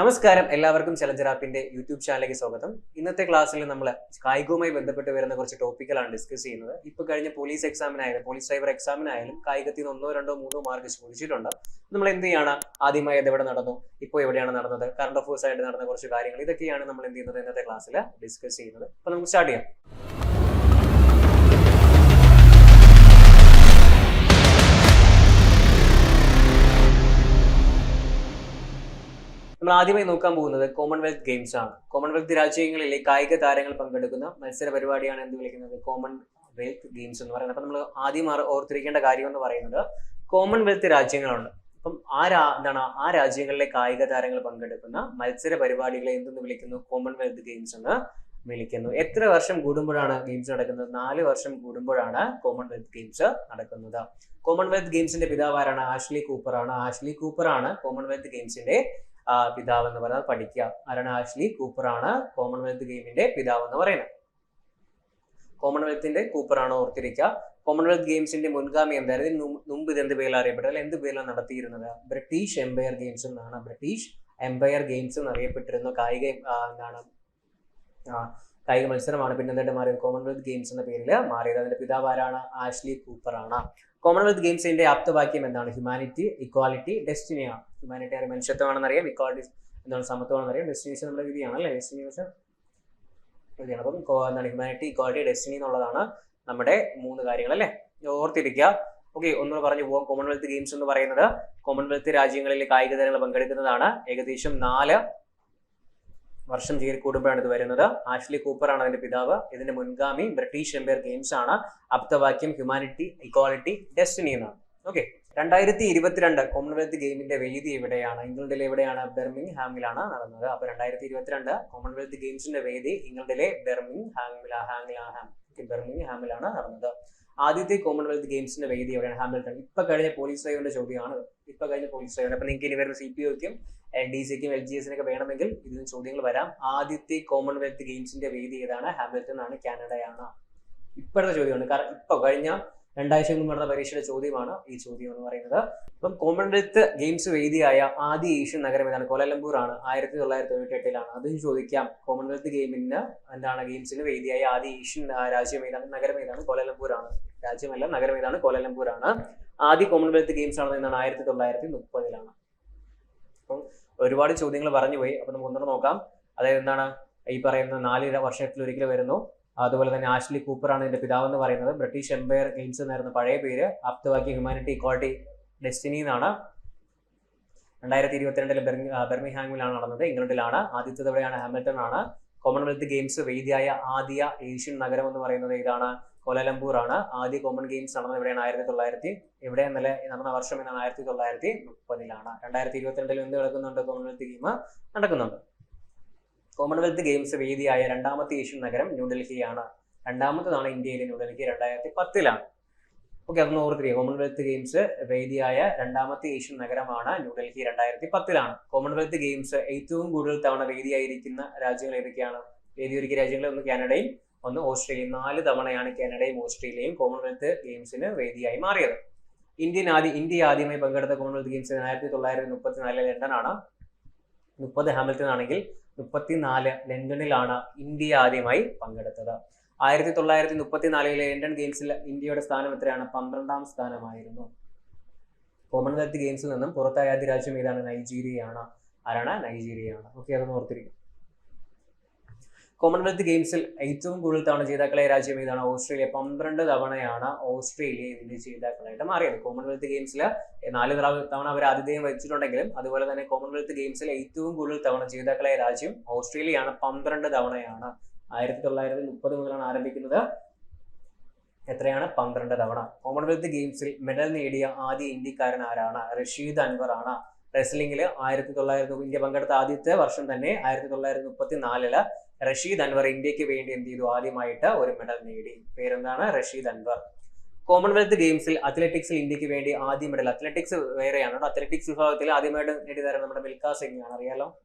നമസ്കാരം. എല്ലാവർക്കും challenger ആപ്പിന്റെ YouTube ചാനലിലേക്ക് സ്വാഗതം. ഇന്നത്തെ ക്ലാസ്സിൽ നമ്മൾ കായികവുമായി ബന്ധപ്പെട്ട് വരുന്ന കുറച്ച് ടോപ്പിക്കുകളാണ് ഡിസ്കസ് ചെയ്യുന്നത്. ഇപ്പൊ കഴിഞ്ഞ പോലീസ് എക്സാമിനായാലും പോലീസ് ഡ്രൈവർ എക്സാമിനായാലും കായികത്തിൽ നിന്ന് ഒന്നോ രണ്ടോ മൂന്നോ മാർക്ക് ചോദിച്ചിട്ടുണ്ട്. നമ്മൾ എന്ത് ചെയ്യാണ്? ആദ്യമായി അത് എവിടെ നടന്നു? ഇപ്പൊ എവിടെയാണ് നടന്നത്? കറണ്ട് അഫേഴ്സ് ആയിട്ട് നടന്ന കുറച്ച് കാര്യങ്ങൾ ഇതൊക്കെയാണ് നമ്മൾ എന്ത് ചെയ്യുന്നത് ഇന്നത്തെ ക്ലാസ്സിൽ ഡിസ്കസ് ചെയ്യുന്നത്. അപ്പൊ നമുക്ക് സ്റ്റാർട്ട് ചെയ്യാം. ആദ്യമായി നോക്കാൻ പോകുന്നത് കോമൺവെൽത്ത് ഗെയിംസ് ആണ്. കോമൺവെൽത്ത് രാജ്യങ്ങളിലെ കായിക താരങ്ങൾ പങ്കെടുക്കുന്ന മത്സര പരിപാടിയാണ് എന്ത് വിളിക്കുന്നത്? കോമൺവെൽത്ത് ഗെയിംസ് എന്ന് പറയുന്നത്. അപ്പൊ നമ്മൾ ആദ്യം ഓർത്തിരിക്കേണ്ട കാര്യം എന്ന് പറയുന്നത് കോമൺവെൽത്ത് രാജ്യങ്ങളുണ്ട്. അപ്പം ആ രാ എന്താണ് ആ രാജ്യങ്ങളിലെ കായിക താരങ്ങൾ പങ്കെടുക്കുന്ന മത്സര പരിപാടികളെ എന്തെന്ന് വിളിക്കുന്നു? കോമൺവെൽത്ത് ഗെയിംസ് എന്ന് വിളിക്കുന്നു. എത്ര വർഷം കൂടുമ്പോഴാണ് ഗെയിംസ് നടക്കുന്നത്? നാല് വർഷം കൂടുമ്പോഴാണ് കോമൺവെൽത്ത് ഗെയിംസ് നടക്കുന്നത്. കോമൺവെൽത്ത് ഗെയിംസിന്റെ പിതാവാരാണ് ആഷ്ലി കൂപ്പറാണ് ആഷ്ലി കൂപ്പറാണ് കോമൺവെൽത്ത് ഗെയിംസിന്റെ പിതാവ് എന്ന് പറയുന്നത് പഠിക്കുക. ആരാണ്? ആഷ്ലി കൂപ്പർ ആണ് കോമൺവെൽത്ത് ഗെയിമിന്റെ പിതാവ് എന്ന് പറയുന്നത്. കോമൺവെൽത്തിന്റെ കൂപ്പർ ആണ് ഓർത്തിരിക്കുക. കോമൺവെൽത്ത് ഗെയിംസിന്റെ മുൻഗാമി എന്തായിരുന്നു? മുമ്പ് ഇത് എന്ത് പേരിൽ അറിയപ്പെട്ടത് എന്ത് പേരിലാണ് നടത്തിയിരുന്നത്? ബ്രിട്ടീഷ് എംപയർ ഗെയിംസ് എന്നാണ്. ബ്രിട്ടീഷ് എംപയർ ഗെയിംസ് എന്ന് അറിയപ്പെട്ടിരുന്ന കായിക എന്താണ്? കായിക മത്സരമാണ് പിന്നെ എന്തായിട്ട് മാറിയത്? കോമൺവെൽത്ത് ഗെയിംസ് എന്ന പേരിൽ മാറിയത്. അതിന്റെ പിതാവ് ആരാണ്? ആഷ്ലി കൂപ്പർ ആണ് കോമൺവെൽത്ത് ഗെയിംസിന്റെ ആപ്തവാക്യം എന്താണ്? ഹ്യൂമാനിറ്റി ഇക്വാലിറ്റി ഡെസ്റ്റിനി ആണ്. ഹ്യൂമാനിറ്റി ആണ് മനുഷ്യത്വമാണെന്ന് അറിയാം ഇക്വാലിറ്റി എന്താണ് സമത്വമാണെന്ന് അറിയാം ഡെസ്റ്റിനേഷൻ നമ്മുടെ വിധിയാണ് അല്ലേ? ഡെസ്റ്റിനേഷൻ വിധിയാണ്. അപ്പം എന്താണ്? ഹ്യൂമാനിറ്റി ഇക്വാലിറ്റി ഡെസ്റ്റിനി എന്നുള്ളതാണ് നമ്മുടെ മൂന്ന് കാര്യങ്ങൾ അല്ലേ? ഓർത്തിരിക്കുക. ഓക്കെ ഒന്നുകൂടെ പറഞ്ഞു പോകാം കോമൺവെൽത്ത് ഗെയിംസ് എന്ന് പറയുന്നത് കോമൺവെൽത്ത് രാജ്യങ്ങളിലെ കായിക താരങ്ങൾ പങ്കെടുക്കുന്നതാണ്. ഏകദേശം നാല് വർഷം ജയിൽ കൂടുമ്പോഴാണ് ഇത് വരുന്നത്. ആഷ്ലി കൂപ്പർ ആണ് അതിന്റെ പിതാവ്. ഇതിന്റെ മുൻഗാമി ബ്രിട്ടീഷ് എംപയർ ഗെയിംസ് ആണ്. അപ്തവാക്യം ഹ്യൂമാനിറ്റി ഇക്വാലിറ്റി ഡെസ്റ്റിനി എന്നാണ്. ഓക്കെ. രണ്ടായിരത്തി ഇരുപത്തിരണ്ട് കോമൺവെൽത്ത് ഗെയിമിന്റെ വേദി എവിടെയാണ്? ഇംഗ്ലണ്ടിലെ എവിടെയാണ്? ബെർമിംഗ് ഹാമിലാണ് നടന്നത്. അപ്പൊ രണ്ടായിരത്തി ഇരുപത്തിരണ്ട് കോമൺവെൽത്ത് ഗെയിംസിന്റെ വേദി ഇംഗ്ലണ്ടിലെ ബെർമിംഗ് ഹാമില ഹാമില ബെർമിംഗ് ഹാമിലാണ് നടന്നത്. ആദ്യത്തെ കോമൺവെൽത്ത് ഗെയിംസിന്റെ വേദി എവിടെയാണ്? ഹാമിൽട്ടൺ. ഇപ്പൊ കഴിഞ്ഞ പോലീസ് ഡ്രൈവറിന്റെ ചോദ്യമാണ് ഇപ്പൊ കഴിഞ്ഞ പോലീസ് ഡ്രൈവർ അപ്പൊ നിങ്ങൾക്ക് ഇനി വരുന്ന സി പി ഒക്കും ഡി സിക്കും എൽ ജി എസിനൊക്കെ വേണമെങ്കിൽ ഇതിന് ചോദ്യങ്ങൾ വരാം. ആദ്യത്തെ കോമൺവെൽത്ത് ഗെയിംസിന്റെ വേദി ഏതാണ്? ഹാമിൽട്ടൺ ആണ് കാനഡയാണ് ഇപ്പോഴത്തെ ചോദ്യമാണ്. കാരണം ഇപ്പൊ കഴിഞ്ഞ രണ്ടാഴ്ച മുമ്പ് നടന്ന പരീക്ഷയുടെ ചോദ്യമാണ് ഈ ചോദ്യം എന്ന് പറയുന്നത്. അപ്പം കോമൺവെൽത്ത് ഗെയിംസ് വേദിയായ ആദ്യ ഏഷ്യൻ നഗരം ഏതാണ്? കോലാലംപൂർ ആണ്. ആയിരത്തി തൊള്ളായിരത്തി തൊണ്ണൂറ്റി എട്ടിലാണ് അതും ചോദിക്കാം. കോമൺവെൽത്ത് ഗെയിമിന് എന്താണ് ഗെയിംസിന് വേദിയായ ആദ്യ ഏഷ്യൻ രാജ്യം ഏതാണ്? നഗരം ഏതാണ്? കോലാലംപൂർ ആണ്. രാജ്യമല്ല നഗരം ഏതാണ്? കോലാലംപൂർ ആണ്. ആദ്യ കോമൺവെൽത്ത് ഗെയിംസ് ആണ് എന്നാണ് ആയിരത്തി തൊള്ളായിരത്തി മുപ്പതിലാണ് അപ്പം ഒരുപാട് ചോദ്യങ്ങൾ പറഞ്ഞു പോയി. അപ്പൊ നമുക്ക് ഒന്നുകൂടെ നോക്കാം. അതായത് എന്താണ്? ഈ പറയുന്ന നാല് വർഷത്തിൽ ഒരിക്കൽ വരുന്നു. അതുപോലെ തന്നെ ആഷ്ലി കൂപ്പർ ആണ് ഇതിന്റെ പിതാവ് എന്ന് പറയുന്നത്. ബ്രിട്ടീഷ് എംപയർ ഗെയിംസ് എന്നായിരുന്നു പഴയ പേര്. ആപ്തവാക്കി ഹ്യൂമാനിറ്റി ഇക്വാളിറ്റി ഡെസ്റ്റിനി എന്നാണ്. രണ്ടായിരത്തി ഇരുപത്തിരണ്ടിൽ ബെർമിഹാങ്ങിലാണ് നടന്നത്. ഇംഗ്ലണ്ടിലാണ്. ആദ്യത്തെ തവണയാണ് ഹാമിൽട്ടൺ ആണ്. കോമൺവെൽത്ത് ഗെയിംസ് വേദിയായ ആദ്യ ഏഷ്യൻ നഗരം എന്ന് പറയുന്നത് ഇതാണ് കോലാലംപൂർ ആണ്. ആദ്യ കോമൺ ഗെയിംസ് നടന്നത് എവിടെയാണ്? ആയിരത്തി തൊള്ളായിരത്തി എവിടെ ഇന്നലെ നടന്ന വർഷം എന്നാണ് ആയിരത്തി തൊള്ളായിരത്തി മുപ്പതിലാണ്. രണ്ടായിരത്തി ഇരുപത്തിരണ്ടിൽ എന്ത് നടക്കുന്നുണ്ട്? കോമൺവെൽത്ത് ഗെയിം നടക്കുന്നുണ്ട്. കോമൺവെൽത്ത് ഗെയിംസ് വേദിയായ രണ്ടാമത്തെ ഏഷ്യൻ നഗരം ന്യൂഡൽഹിയാണ് രണ്ടാമത്തതാണ് ഇന്ത്യയിലെ ന്യൂഡൽഹി രണ്ടായിരത്തി പത്തിലാണ് ഓക്കെ അതൊന്ന് ഓർത്തിരിക്കുക. കോമൺവെൽത്ത് ഗെയിംസ് വേദിയായ രണ്ടാമത്തെ ഏഷ്യൻ നഗരമാണ് ന്യൂഡൽഹി രണ്ടായിരത്തി പത്തിലാണ് കോമൺവെൽത്ത് ഗെയിംസ് ഏറ്റവും കൂടുതൽ തവണ വേദിയായിരിക്കുന്ന രാജ്യങ്ങൾ ഏതൊക്കെയാണ്? വേദിയൊരുക്കിയ രാജ്യങ്ങളിൽ ഒന്ന് കാനഡയും ഒന്ന് ഓസ്ട്രേലിയ നാല് തവണയാണ് കാനഡയും ഓസ്ട്രേലിയയും കോമൺവെൽത്ത് ഗെയിംസിന് വേദിയായി മാറിയത്. ഇന്ത്യൻ ആദ്യ ഇന്ത്യ ആദ്യമായി പങ്കെടുത്ത കോമൺവെൽത്ത് ഗെയിംസ് ആയിരത്തി തൊള്ളായിരത്തി മുപ്പത്തിനാലിൽ ലണ്ടനാണ്. മുപ്പത് ഹാമിൽട്ടൺ ആണെങ്കിൽ മുപ്പത്തിനാല് ലണ്ടനിലാണ് ഇന്ത്യ ആദ്യമായി പങ്കെടുത്തത്. ആയിരത്തി തൊള്ളായിരത്തി മുപ്പത്തിനാലിലെ ലണ്ടൻ ഗെയിംസിൽ ഇന്ത്യയുടെ സ്ഥാനം എത്രയാണ്? പന്ത്രണ്ടാം സ്ഥാനമായിരുന്നു. കോമൺവെൽത്ത് ഗെയിംസിൽ നിന്നും പുറത്തായ ആദ്യ രാജ്യം ഏതാണ്? നൈജീരിയയാണ്. ആരാണ്? നൈജീരിയയാണ്. ഓക്കെ അതൊന്ന് ഓർത്തിരിക്കും. കോമൺവെൽത്ത് ഗെയിംസിൽ ഏറ്റവും കൂടുതൽ തവണ ജേതാക്കളായ രാജ്യം ഏതാണ്? ഓസ്ട്രേലിയ. പന്ത്രണ്ട് തവണയാണ് ഓസ്ട്രേലിയ ഇതിന്റെ ജേതാക്കളായിട്ട് മാറിയത്. കോമൺവെൽത്ത് ഗെയിംസിൽ നാല് തവണ അവർ ആതിഥേയം വഹിച്ചിട്ടുണ്ടെങ്കിലും അതുപോലെ തന്നെ കോമൺവെൽത്ത് ഗെയിംസിൽ ഏറ്റവും കൂടുതൽ തവണ ജേതാക്കളായ രാജ്യം ഓസ്ട്രേലിയയാണ്. പന്ത്രണ്ട് തവണയാണ്. ആയിരത്തി തൊള്ളായിരത്തി മുപ്പത് മുതലാണ് ആരംഭിക്കുന്നത്. എത്രയാണ്? പന്ത്രണ്ട് തവണ. കോമൺവെൽത്ത് ഗെയിംസിൽ മെഡൽ നേടിയ ആദ്യ ഇന്ത്യക്കാരൻ ആരാണ്? റഷീദ് അൻവർ ആണ്. റെസ്ലിംഗിൽ ആയിരത്തി തൊള്ളായിരത്തി ഇന്ത്യ പങ്കെടുത്ത ആദ്യത്തെ വർഷം തന്നെ ആയിരത്തി തൊള്ളായിരത്തി മുപ്പത്തി നാലിൽ റഷീദ് അൻവർ ഇന്ത്യയ്ക്ക് വേണ്ടി എന്ത് ചെയ്തു? ആദ്യമായിട്ട് ഒരു മെഡൽ നേടി. പേരെന്താണ്? റഷീദ് അൻവർ. കോമൺവെൽത്ത് ഗെയിംസിൽ അത്ലറ്റിക്സിൽ ഇന്ത്യയ്ക്ക് വേണ്ടി ആദ്യ മെഡൽ അത്ലറ്റിക്സ് വേറെയാണ്. അത്ലറ്റിക്സ് വിഭാഗത്തിൽ ആദ്യമായിട്ട് നേടിയതാരം നമ്മുടെ മിൽഖ സിംഗ് ആണ്. അറിയാലോ?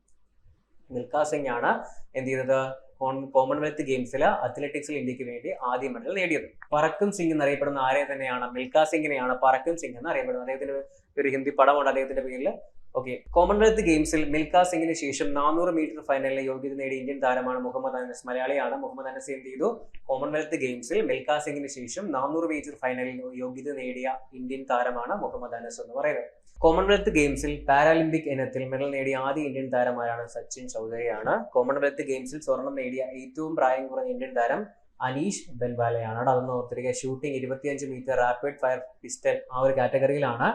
മിൽഖ സിംഗ് ആണ് എന്ത് ചെയ്തത്? കോമൺവെൽത്ത് ഗെയിംസിൽ അത്ലറ്റിക്സിൽ ഇന്ത്യയ്ക്ക് വേണ്ടി ആദ്യ മെഡൽ നേടിയത്. പറക്കും സിംഗ് എന്നറിയപ്പെടുന്ന ആരെ തന്നെയാണ്? മിൽഖ സിംഗിനെയാണ് പറക്കും സിംഗ് എന്ന് അറിയപ്പെടുന്നത് അദ്ദേഹത്തിന് ഒരു ഹിന്ദി പടമുണ്ട്. അദ്ദേഹത്തിന്റെ പേരിൽ ഓക്കെ കോമൺവെൽത്ത് ഗെയിംസിൽ മിൽഖ സിംഗിന് ശേഷം നാനൂറ് മീറ്റർ ഫൈനലിലെ യോഗ്യത നേടിയ ഇന്ത്യൻ താരമാണ് മുഹമ്മദ് അനസ്. മലയാളിയാണ് മുഹമ്മദ് അനസ് എന്ത് ചെയ്തു? കോമൺവെൽത്ത് ഗെയിംസിൽ മിൽഖ സിംഗിന് ശേഷം നാനൂറ് മീറ്റർ ഫൈനലിൽ യോഗ്യത നേടിയ ഇന്ത്യൻ താരമാണ് മുഹമ്മദ് അനസ് എന്ന് പറയുന്നത്. കോമൺവെൽത്ത് ഗെയിംസിൽ പാരാലിമ്പിക് ഇനത്തിൽ മെഡൽ നേടിയ ആദ്യ ഇന്ത്യൻ താരമാരാണ് സച്ചിൻ ചൗധരിയാണ്. കോമൺവെൽത്ത് ഗെയിംസിൽ സ്വർണം നേടിയ ഏറ്റവും പ്രായം കുറഞ്ഞ ഇന്ത്യൻ താരം അനീഷ് ബെൻവാലയാണ് അതൊന്ന് ഓർത്തിരിക്കുക. ഷൂട്ടിംഗ് ഇരുപത്തിയഞ്ച് മീറ്റർ റാപ്പിഡ് ഫയർ പിസ്റ്റൽ ആ ഒരു കാറ്റഗറിയിലാണ്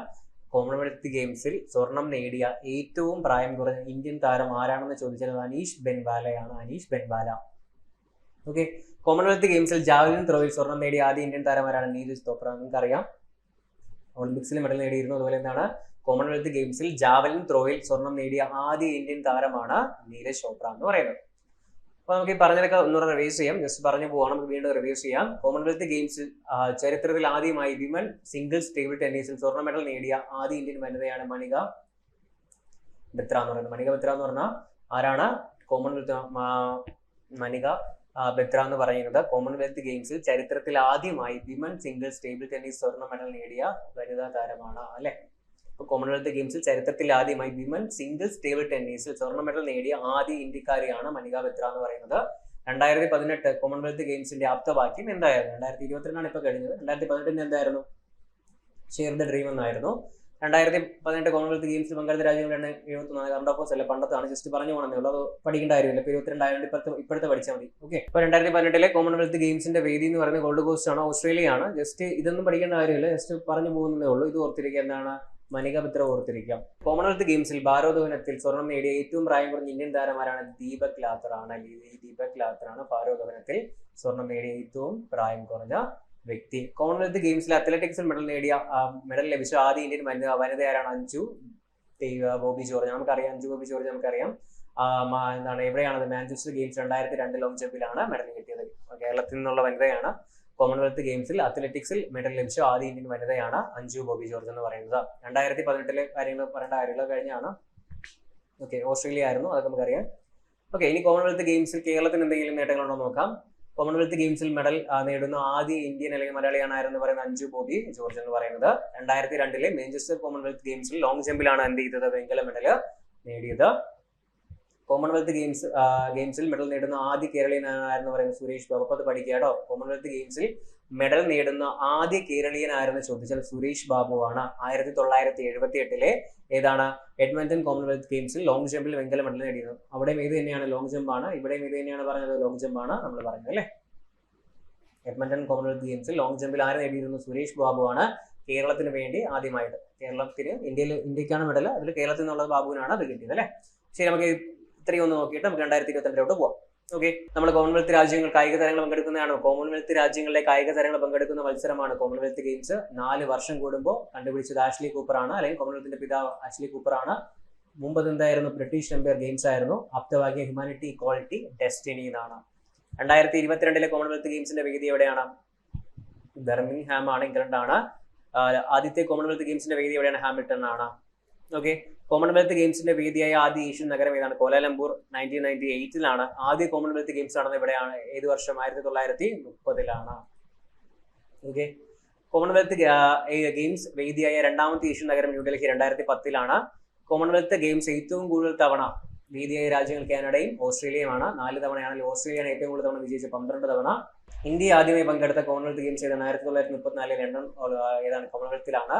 കോമൺവെൽത്ത് ഗെയിംസിൽ സ്വർണം നേടിയ ഏറ്റവും പ്രായം കുറഞ്ഞ ഇന്ത്യൻ താരം ആരാണെന്ന് ചോദിച്ചാൽ അനീഷ് ബെൻവാലയാണ് അനീഷ് ബെൻവാല ഓക്കെ കോമൺവെൽത്ത് ഗെയിംസിൽ ജാവലിൻ ത്രോയിൽ സ്വർണം നേടിയ ആദ്യ ഇന്ത്യൻ താരമാരാണ് നീരജ് ചോപ്ര. നിങ്ങൾക്കറിയാം. ഒളിമ്പിക്സിൽ മെഡൽ നേടിയിരുന്നു. അതുപോലെ എന്താണ്? കോമൺവെൽത്ത് ഗെയിംസിൽ ജാവലിൻ ത്രോയിൽ സ്വർണം നേടിയ ആദ്യ ഇന്ത്യൻ താരമാണ് നീരജ് ചോപ്ര എന്ന് പറയുന്നത്. അപ്പൊ നമുക്ക് ഈ പറഞ്ഞതൊക്കെ ഒന്നുകൂടെ റിവ്യൂസ് ചെയ്യാം. ജസ്റ്റ് പറഞ്ഞു പോകണം വീണ്ടും റിവ്യൂസ് ചെയ്യാം. കോമൺവെൽത്ത് ഗെയിംസിൽ ചരിത്രത്തിൽ ആദ്യമായി വിമൻ സിംഗിൾസ് ടേബിൾ ടെന്നീസിൽ സ്വർണ മെഡൽ നേടിയ ആദ്യ ഇന്ത്യൻ വനിതയാണ് മണിക. ബിത്ര എന്ന് പറയുന്നത്. മണിക ബിത്ര എന്ന് പറഞ്ഞാൽ ആരാണ്? കോമൺവെൽത്ത് മണിക ബെത്ര എന്ന് പറയുന്നത്. കോമൺവെൽത്ത് ഗെയിംസിൽ ചരിത്രത്തിൽ ആദ്യമായി വിമൻ സിംഗിൾസ് ടേബിൾ ടെന്നീസ് സ്വർണ മെഡൽ നേടിയ വനിതാ താരമാണ്. അല്ലെ? കോമൺവെൽത്ത് ഗെയിംസിൽ ചരിത്രത്തിൽ ആദ്യമായി വിമൻ സിംഗിൾസ് ടേബിൾ ടെന്നീസിൽ സ്വർണ മെഡൽ നേടിയ ആദ്യ ഇന്ത്യക്കാരിയാണ് മനിക ബത്ര എന്ന് പറയുന്നത്. രണ്ടായിരത്തി പതിനെട്ട് കോമൺവെൽത്ത് ഗെയിംസിന്റെ ആപ്തവാക്യം എന്തായിരുന്നു? രണ്ടായിരത്തി ഇരുപത്തിരണ്ടാണ് ഇപ്പൊ കഴിഞ്ഞത്. രണ്ടായിരത്തി പതിനെട്ടിന് എന്തായിരുന്നു? ഷെയർ ദ ഡ്രീം എന്നായിരുന്നു. രണ്ടായിരത്തി പതിനെട്ട് കോമൺവെൽത്ത് ഗെയിംസിൽ പങ്കെടുത്ത രാജ്യങ്ങളാണ് എഴുപത്തി നാല് കറണ്ട് ഓഫ് അല്ല? പണ്ടത്താണ്. ജസ്റ്റ് പറഞ്ഞു പോകണമെന്നേ ഉള്ളൂ. അത് പഠിക്കേണ്ട കാര്യമില്ല ഇപ്പൊ ഇരുപത്തിരണ്ടായിരം ഇപ്പോഴത്തെ ഇപ്പോഴത്തെ പഠിച്ചാൽ മതി. ഓക്കെ ഇപ്പൊ രണ്ടായിരത്തി പതിനെട്ടിലെ കോമൺവെൽത്ത് ഗെയിംസിന്റെ വേദി എന്ന് പറയുന്നത് ഗോൾഡ് കോസ്റ്റ് ആണ്. ഓസ്ട്രേലിയ ആണ്. ജസ്റ്റ് ഇതൊന്നും പഠിക്കേണ്ട കാര്യമില്ല. ജസ്റ്റ് പറഞ്ഞു പോകുന്നതേ ഉള്ളൂ. ഇത് ഓർത്തിരിക്കുക. എന്താണ്? മനിക ബത്ര ഓർത്തിരിക്കാം കോമൺവെൽത്ത് ഗെയിംസിൽ ഭാരോദ്വഹനത്തിൽ സ്വർണം നേടിയ ഏറ്റവും പ്രായം കുറഞ്ഞ ഇന്ത്യൻ താരമാരാണ് ദീപക് ലാത്തർ ആണ്. ദീപക് ലാത്തർ ആണ് സ്വർണം നേടിയ ഏറ്റവും പ്രായം കുറഞ്ഞ വ്യക്തി. കോമൺവെൽത്ത് ഗെയിംസിൽ അത്ലറ്റിക്സിൽ മെഡൽ നേടിയ മെഡൽ ലഭിച്ച ആദ്യ ഇന്ത്യൻ വനിത വനിതയാരാണ് അഞ്ജു ബോബി ജോർജ്. നമുക്കറിയാം അഞ്ജു ബോബി ജോർജ് നമുക്കറിയാം. എന്താണ് എവിടെയാണത്? മാഞ്ചസ്റ്റർ ഗെയിംസ് രണ്ടായിരത്തി രണ്ട് ലോങ് ജമ്പിലാണ് മെഡൽ കിട്ടിയത്. കേരളത്തിൽ നിന്നുള്ള വനിതയാണ്. കോമൺവെൽത്ത് ഗെയിംസിൽ അത്ലറ്റിക്സിൽ മെഡൽ ലഭിച്ച ആദ്യ ഇന്ത്യൻ വനിതയാണ് അഞ്ജു ബോബി ജോർജ് എന്ന് പറയുന്നത്. രണ്ടായിരത്തി പതിനെട്ടിലെ കാര്യങ്ങൾ പറയേണ്ട കാര്യങ്ങൾ കഴിഞ്ഞാണ്. ഓക്കെ ഓസ്ട്രേലിയ ആയിരുന്നു അതൊക്കെ നമുക്കറിയാം. ഓക്കെ ഇനി കോമൺവെൽത്ത് ഗെയിംസിൽ കേരളത്തിന് എന്തെങ്കിലും നേട്ടങ്ങളുണ്ടോ നോക്കാം. കോമൺവെൽത്ത് ഗെയിംസിൽ മെഡൽ നേടുന്ന ആദ്യ ഇന്ത്യൻ അല്ലെങ്കിൽ മലയാളിയാണ് ആരെന്ന് പറയുന്നത് അഞ്ജു ബോബി ജോർജ് എന്ന് പറയുന്നത്. രണ്ടായിരത്തി രണ്ടിലെ മാഞ്ചസ്റ്റർ കോമൺവെൽത്ത് ഗെയിംസിൽ ലോങ് ജമ്പിലാണ് എന്ത് ചെയ്തത്? വെങ്കല മെഡൽ നേടിയത്. കോമൺവെൽത്ത് ഗെയിംസ് ഗെയിംസിൽ മെഡൽ നേടുന്ന ആദ്യ കേരളീയനായിരുന്നു പറയുന്നത് സുരേഷ് ബാബു. അപ്പോൾ അത് പഠിക്കുക കേട്ടോ. കോമൺവെൽത്ത് ഗെയിംസിൽ മെഡൽ നേടുന്ന ആദ്യ കേരളീയൻ ആരെന്ന് ചോദിച്ചാൽ സുരേഷ് ബാബു ആണ്. ആയിരത്തി തൊള്ളായിരത്തി എഴുപത്തി എട്ടിലെ ഏതാണ് എഡ്മന്റൺ കോമൺവെൽത്ത് ഗെയിംസിൽ ലോങ് ജമ്പിൽ വെങ്കല മെഡൽ നേടിയത് അവിടെയും ഇത് തന്നെയാണ് ലോങ് ജമ്പാണ് ഇവിടെയും ഇത് തന്നെയാണ് പറഞ്ഞത് ലോങ് ജമ്പാണ് നമ്മൾ പറഞ്ഞത് അല്ലേ? എഡ്മന്റൺ കോമൺവെൽത്ത് ഗെയിംസിൽ ലോങ് ജമ്പിൽ ആര് നേടിയിരുന്നു? സുരേഷ് ബാബുവാണ് കേരളത്തിന് വേണ്ടി ആദ്യമായിട്ട് കേരളത്തിന് ഇന്ത്യയിൽ ഇന്ത്യക്കാണ് മെഡൽ അതിൽ കേരളത്തിൽ നിന്നുള്ള ബാബുവിനാണ് അത് കിട്ടിയത് അല്ലേ? ശരി നമുക്ക് ഇത്രയും ഒന്ന് നോക്കിയിട്ട് നമുക്ക് രണ്ടായിരത്തി ഇരുപത്തിരണ്ടിലോട്ട് പോവാം. ഓക്കെ നമ്മൾ കോമൺവെൽത്ത് രാജ്യങ്ങൾ കായിക താരങ്ങൾ പങ്കെടുക്കുന്നതാണ്? കോമൺവെൽത്ത് രാജ്യങ്ങളിലെ കായിക താരങ്ങൾ പങ്കെടുക്കുന്ന മത്സരമാണ് കോമൺവെൽത്ത് ഗെയിംസ് നാല് വർഷം കൂടുമ്പോൾ കണ്ടുപിടിച്ചത് ആഷ്ലി കൂപ്പർ ആണ് അല്ലെങ്കിൽ കോമൺവെൽത്തിന്റെ പിതാവ് ആഷ്ലി കൂപ്പർ ആണ് മുമ്പ് എന്തായിരുന്നു? ബ്രിട്ടീഷ് എംപയർ ഗെയിംസ് ആയിരുന്നു. അപ്തവാക്യ ഹ്യൂമാനിറ്റി ഇക്വാളിറ്റി ഡെസ്റ്റിനി എന്നാണ്. രണ്ടായിരത്തി ഇരുപത്തിരണ്ടിലെ കോമൺവെൽത്ത് ഗെയിംസിന്റെ വേദി എവിടെയാണ്? ബെർമിംഗ്ഹാം ആണ് ഇംഗ്ലണ്ട് ആണ് ആദ്യത്തെ കോമൺവെൽത്ത് ഗെയിംസിന്റെ വേദി എവിടെയാണ്? ഹാമിൽട്ടൺ ആണ്. ഓക്കെ കോമൺവെൽത്ത് ഗെയിംസിന്റെ വേദിയായ ആദ്യ ഏഷ്യൻ നഗരം ഏതാണ്? കോലാലംപൂർ നയന്റീൻ നയന്റി എയ്റ്റിലാണ് ആദ്യ കോമൺവെൽത്ത് ഗെയിംസ് നടന്ന ഇവിടെയാണ് ഏത് വർഷം? ആയിരത്തി തൊള്ളായിരത്തി മുപ്പതിലാണ് ഓക്കെ കോമൺവെൽത്ത് ഗെയിംസ് വേദിയായ രണ്ടാമത്തെ ഏഷ്യൻ നഗരം ന്യൂഡൽഹി രണ്ടായിരത്തി പത്തിലാണ് കോമൺവെൽത്ത് ഗെയിംസ് ഏറ്റവും കൂടുതൽ തവണ വേദിയായ രാജ്യങ്ങൾ കാനഡയും ഓസ്ട്രേലിയയുമാണ്. നാല് തവണയാണെങ്കിൽ ഓസ്ട്രേലിയയാണ് ഏറ്റവും കൂടുതൽ തവണ വിജയിച്ച പന്ത്രണ്ട് തവണ ഇന്ത്യ ആദ്യമായി പങ്കെടുത്ത കോമൺവെൽത്ത് ഗെയിംസ് ഏതാണ്? ആയിരത്തി തൊള്ളായിരത്തി മുപ്പത്തിനാലിൽ ലണ്ടൻ ഏതാണ് കോമൺവെൽത്തിലാണ്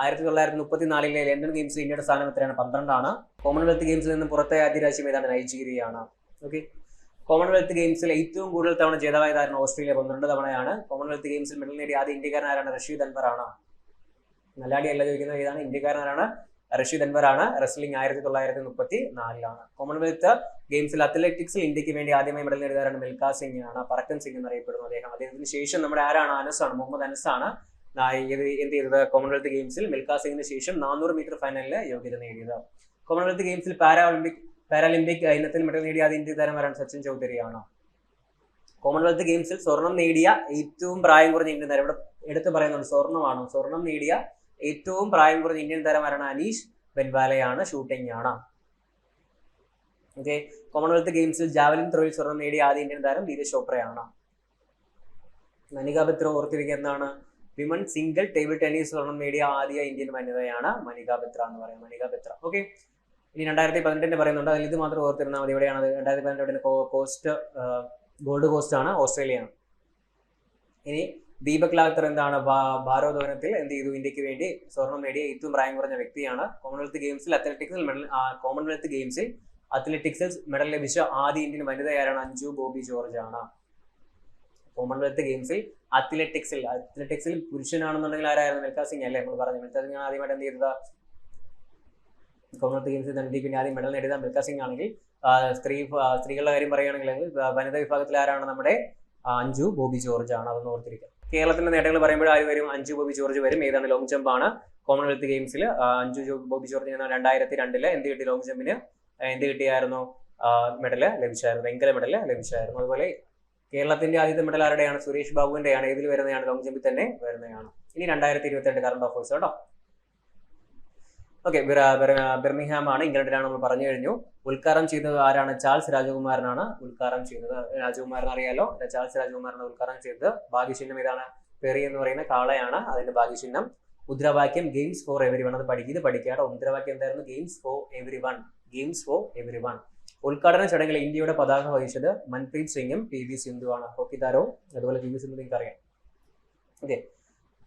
ആയിരത്തി തൊള്ളായിരത്തി മുപ്പത്തിനാലിലെ ലണ്ടൻ ഗെയിംസ് ഇന്ത്യയുടെ സ്ഥാനം എത്രയാണ്? പന്ത്രണ്ടാണ്. കോമൺവെൽത്ത് ഗെയിംസിൽ നിന്ന് പുറത്തെ ആദ്യ രാജ്യം ഏതാണ്? നൈജീരിയയാണ്. ഓക്കെ കോമൺവെൽത്ത് ഗെയിംസിൽ ഏറ്റവും കൂടുതൽ തവണ ജേതാവായ താരം ഓസ്ട്രേലിയ പന്ത്രണ്ട് തവണയാണ്. കോമൺവെൽത്ത് ഗെയിംസിൽ മെഡൽ നേടിയ ആദ്യ ഇന്ത്യക്കാരനാരാണ് റഷീദ് അൻവർ ആണ്. നല്ലാടി അല്ല ചോദിക്കുന്നത് ഏതാണ്? ഇന്ത്യക്കാരനാരാണ് റഷീദ് അൻവർ ആണ്. റെസ്ലിംഗ് ആയിരത്തി തൊള്ളായിരത്തി മുപ്പത്തി നാലിലാണ് കോമൺവെൽത്ത് ഗെയിംസിൽ അത്ലറ്റിക്സിൽ ഇന്ത്യയ്ക്ക് വേണ്ടി ആദ്യമായി മെഡൽ നേടിയതാരാണ് മിൽക്കാ സിംഗ് ആണ്. പറക്കൻ സിംഗ് എന്നറിയപ്പെടുന്നു അദ്ദേഹം. അദ്ദേഹത്തിന് ശേഷം നമ്മുടെ ആരാണ്? അനസാണ് മുഹമ്മദ് അനസാണ് എന്ത് ചെയ്തത്? കോമൺവെൽത്ത് ഗെയിംസിൽ മിൽഖ സിംഗിന് ശേഷം നാനൂറ് മീറ്റർ ഫൈനലിൽ യോഗ്യത നേടിയത്. കോമൺവെൽത്ത് ഗെയിംസിൽ പാരാ ഒളിമ്പിക് പാരാലിമ്പിക് ഇനത്തിൽ മെഡൽ നേടിയ ആദ്യ ഇന്ത്യ താരമാരാണ് സച്ചിൻ ചൗധരിയാണ്. കോമൺവെൽത്ത് ഗെയിംസിൽ സ്വർണം നേടിയ ഏറ്റവും പ്രായം കുറഞ്ഞ ഇന്ത്യൻ താരം ഇവിടെ എടുത്തു പറയുന്നുണ്ട് സ്വർണമാണ്. സ്വർണം നേടിയ ഏറ്റവും പ്രായം കുറഞ്ഞ ഇന്ത്യൻ താരമാരാണ് അനീഷ് ബെൻവാലയാണ് ഷൂട്ടിംഗ് ആണ്. ഓക്കെ കോമൺവെൽത്ത് ഗെയിംസിൽ ജാവലിൻ ത്രോയിൽ സ്വർണം നേടിയ ആദ്യ ഇന്ത്യൻ താരം നീരജ് ചോപ്രയാണ്. നനിക ബത്ര ഓർത്തിരിക്കുക എന്താണ്? വിമൺ സിംഗിൾ ടേബിൾ ടെന്നീസ് സ്വർണം നേടിയ ആദ്യ ഇന്ത്യൻ വനിതയാണ് മനിക ബത്ര എന്ന് പറയുന്നത്. മനിക ബത്ര. ഓക്കെ ഇനി രണ്ടായിരത്തി പതിനെട്ടിന്റെ പറയുന്നുണ്ട്. അതിൽ ഇത് മാത്രം ഓർത്തിരുന്നാൽ മതി. എവിടെയാണ് രണ്ടായിരത്തി പതിനെട്ടിന്റെ കോസ്റ്റ് ഗോൾഡ് കോസ്റ്റ് ആണ് ഓസ്ട്രേലിയയാണ്. ഇനി ദീപക് ലാത്തർ എന്താണ് ഭാരോദ്വനത്തിൽ എന്ത് ചെയ്തു? ഇന്ത്യയ്ക്ക് വേണ്ടി സ്വർണം നേടിയ ഏറ്റവും പ്രായം കുറഞ്ഞ വ്യക്തിയാണ്. കോമൺവെൽത്ത് ഗെയിംസിൽ അത്ലറ്റിക്സിൽ മെഡൽ കോമൺവെൽത്ത് ഗെയിംസിൽ അത്ലറ്റിക്സിൽ മെഡൽ ലഭിച്ച ആദ്യ ഇന്ത്യൻ വനിതയാരാണ് അഞ്ജു ബോബി ജോർജ് ആണ്. കോമൺവെൽത്ത് ഗെയിംസിൽ അത്ലറ്റിക്സിൽ അത്ലറ്റിക്സിൽ പുരുഷനാണെന്നുണ്ടെങ്കിൽ ആരായിരുന്നു മിൽഖാ സിംഗ് അല്ലേ നമ്മൾ പറഞ്ഞു? മിൽഖാ സിംഗ് ആദ്യമായിട്ട് എന്ത് ചെയ്തത്? കോമൺവെൽത്ത് ഗെയിംസിൽ തന്നെ പിന്നെ ആദ്യം മെഡൽ നേടിയത് മിൽഖാ സിംഗ് ആണെങ്കിൽ. സ്ത്രീ സ്ത്രീകളുടെ കാര്യം പറയുകയാണെങ്കിൽ വനിതാ വിഭാഗത്തിൽ ആരാണ് നമ്മുടെ അഞ്ജു ബോബി ജോർജ് ആണ് അതൊന്ന് ഓർത്തിരിക്കുക. കേരളത്തിന്റെ നേട്ടങ്ങൾ പറയുമ്പോൾ ആര് വരും? അഞ്ജു ബോബി ജോർജ് വരും. ഏതാണ് ലോങ് ജമ്പ് ആണ് കോമൺവെൽത്ത് ഗെയിംസിൽ. അഞ്ജു ബോബി ജോർജ് എന്ന രണ്ടായിരത്തി രണ്ടിൽ എന്ത് കിട്ടി? ലോങ് ജമ്പിന് എന്ത് കിട്ടിയായിരുന്നു? മെഡൽ ലഭിച്ചായിരുന്നു. വെങ്കല മെഡൽ ലഭിച്ചായിരുന്നു. അതുപോലെ കേരളത്തിന്റെ ആദ്യത്തെ മെഡൽ ആരുടെയാണ്? സുരേഷ് ബാബുവിന്റെയാണ്. ഏതിൽ വരുന്നതാണ്? ലോങ് ജമ്പിൽ തന്നെ വരുന്നതാണ്. ഇനി രണ്ടായിരത്തി ഇരുപത്തി രണ്ട് കറണ്ട് ഓഫേഴ്സ് കേട്ടോ ഓക്കെ ബെർമിഹാം ആണ് ഇംഗ്ലണ്ടിലാണ് നമ്മൾ പറഞ്ഞു കഴിഞ്ഞു. ഉദ്ഘാടനം ചെയ്തത് ആരാണ്? ചാൾസ് രാജകുമാരനാണ് ഉദ്ഘാടനം ചെയ്തത് രാജകുമാരൻ അറിയാലോ? ചാൾസ് രാജകുമാരനാണ് ഉദ്ഘാടനം ചെയ്തത്. ഭാഗ്യചിഹ്നം ഇതാണ് പെറി എന്ന് പറയുന്ന കാളയാണ്. അതിന്റെ ഭാഗ്യചിഹ്നം മുദ്രാവാക്യം ഗെയിംസ് ഫോർ എവരി വൺ അത് പഠിക്കുന്നത് പഠിക്കാട്ടോ. മുദ്രാവാക്യം എന്തായിരുന്നു? Games for everyone Games for everyone ഉദ്ഘാടന ചടങ്ങിൽ ഇന്ത്യയുടെ പതാക വഹിച്ചത് മൻപ്രീത് സിംഗും പി വി സിന്ധുവാണ്. ഹോക്കി താരവും അതുപോലെ പി വി സിന്ധു നിങ്ങൾക്ക് അറിയാം ഓക്കെ.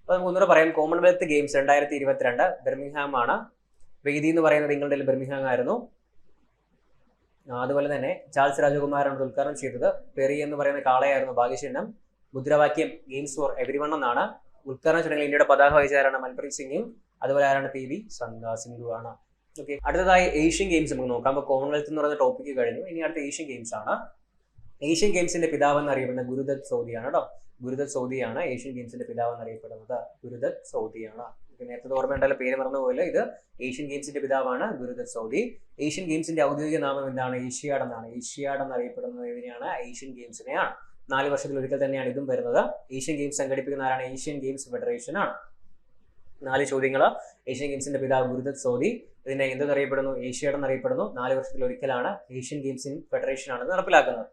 അപ്പൊ നമുക്ക് ഒന്നുകൂടെ പറയാം. കോമൺവെൽത്ത് ഗെയിംസ് രണ്ടായിരത്തി ഇരുപത്തിരണ്ട് ബെർമിംഗ്ഹാം ആണ് വേദി എന്ന് പറയുന്നത് ഇംഗ്ലണ്ടിൽ ബെർമിംഗ്ഹാം ആയിരുന്നു. അതുപോലെ തന്നെ ചാൾസ് രാജകുമാരാണ് ഉദ്ഘാടനം ചെയ്തത്. പെറി എന്ന് പറയുന്ന കാളയായിരുന്നു ഭാഗ്യചിഹ്നം. മുദ്രാവാക്യം ഗെയിംസ് ഫോർ എവരി വൺ എന്നാണ്. ഉദ്ഘാടന ചടങ്ങിൽ ഇന്ത്യയുടെ പതാക വഹിച്ചാരാണ് മൻപ്രീത് സിംഗും. അതുപോലെ ആരാണ്? പി വി സിന്ധു ആണ് ഓക്കെ അടുത്തതായി ഏഷ്യൻ ഗെയിംസ് നമുക്ക് നോക്കാം. അപ്പോൾ കോമൺവെൽത്ത് എന്ന് പറയുന്ന ടോപ്പിക്ക് കഴിഞ്ഞു. ഇനി അടുത്ത ഏഷ്യൻ ഗെയിംസ് ആണ്. ഏഷ്യൻ ഗെയിംസിന്റെ പിതാവ് എന്നറിയപ്പെടുന്ന ഗുരുദത്ത് സൗദിയാണ് കേട്ടോ. ഗുരുദത്ത് സൗദിയാണ് ഏഷ്യൻ ഗെയിംസിന്റെ പിതാവ് എന്നറിയപ്പെടുന്നത് ഗുരുദത്ത് സൗദിയാണ്. നേരത്തെ ഓർമ്മയുണ്ടല്ലോ പേര് പറഞ്ഞതുപോലെ പോലെ ഇത് ഏഷ്യൻ ഗെയിംസിന്റെ പിതാവാണ് ഗുരുദത്ത് സൗദി. ഏഷ്യൻ ഗെയിംസിന്റെ ഔദ്യോഗിക നാമം എന്താണ്? ഏഷ്യാഡ് എന്നാണ്. ഏഷ്യാഡ് എന്നറിയപ്പെടുന്നത് ഇതിനെയാണ് ഏഷ്യൻ ഗെയിംസിനെയാണ് നാല് വർഷത്തിൽ ഒരിക്കൽ തന്നെയാണ് ഇതും വരുന്നത്. ഏഷ്യൻ ഗെയിംസ് സംഘടിപ്പിക്കുന്ന ആരാണ്? ഏഷ്യൻ ഗെയിംസ് ഫെഡറേഷൻ ആണ്. നാല് ചോദ്യങ്ങൾ ഏഷ്യൻ ഗെയിംസിന്റെ പിതാവ് ഗുരുദത്ത് സോദി. ഇതിനെ എന്തെന്നറിയപ്പെടുന്നു? ഏഷ്യയുടെ എന്നറിയപ്പെടുന്നു. നാല് വർഷത്തിൽ ഒരിക്കലാണ് ഏഷ്യൻ ഗെയിംസ് ഫെഡറേഷൻ ആണ് നടപ്പിലാക്കുന്നത്.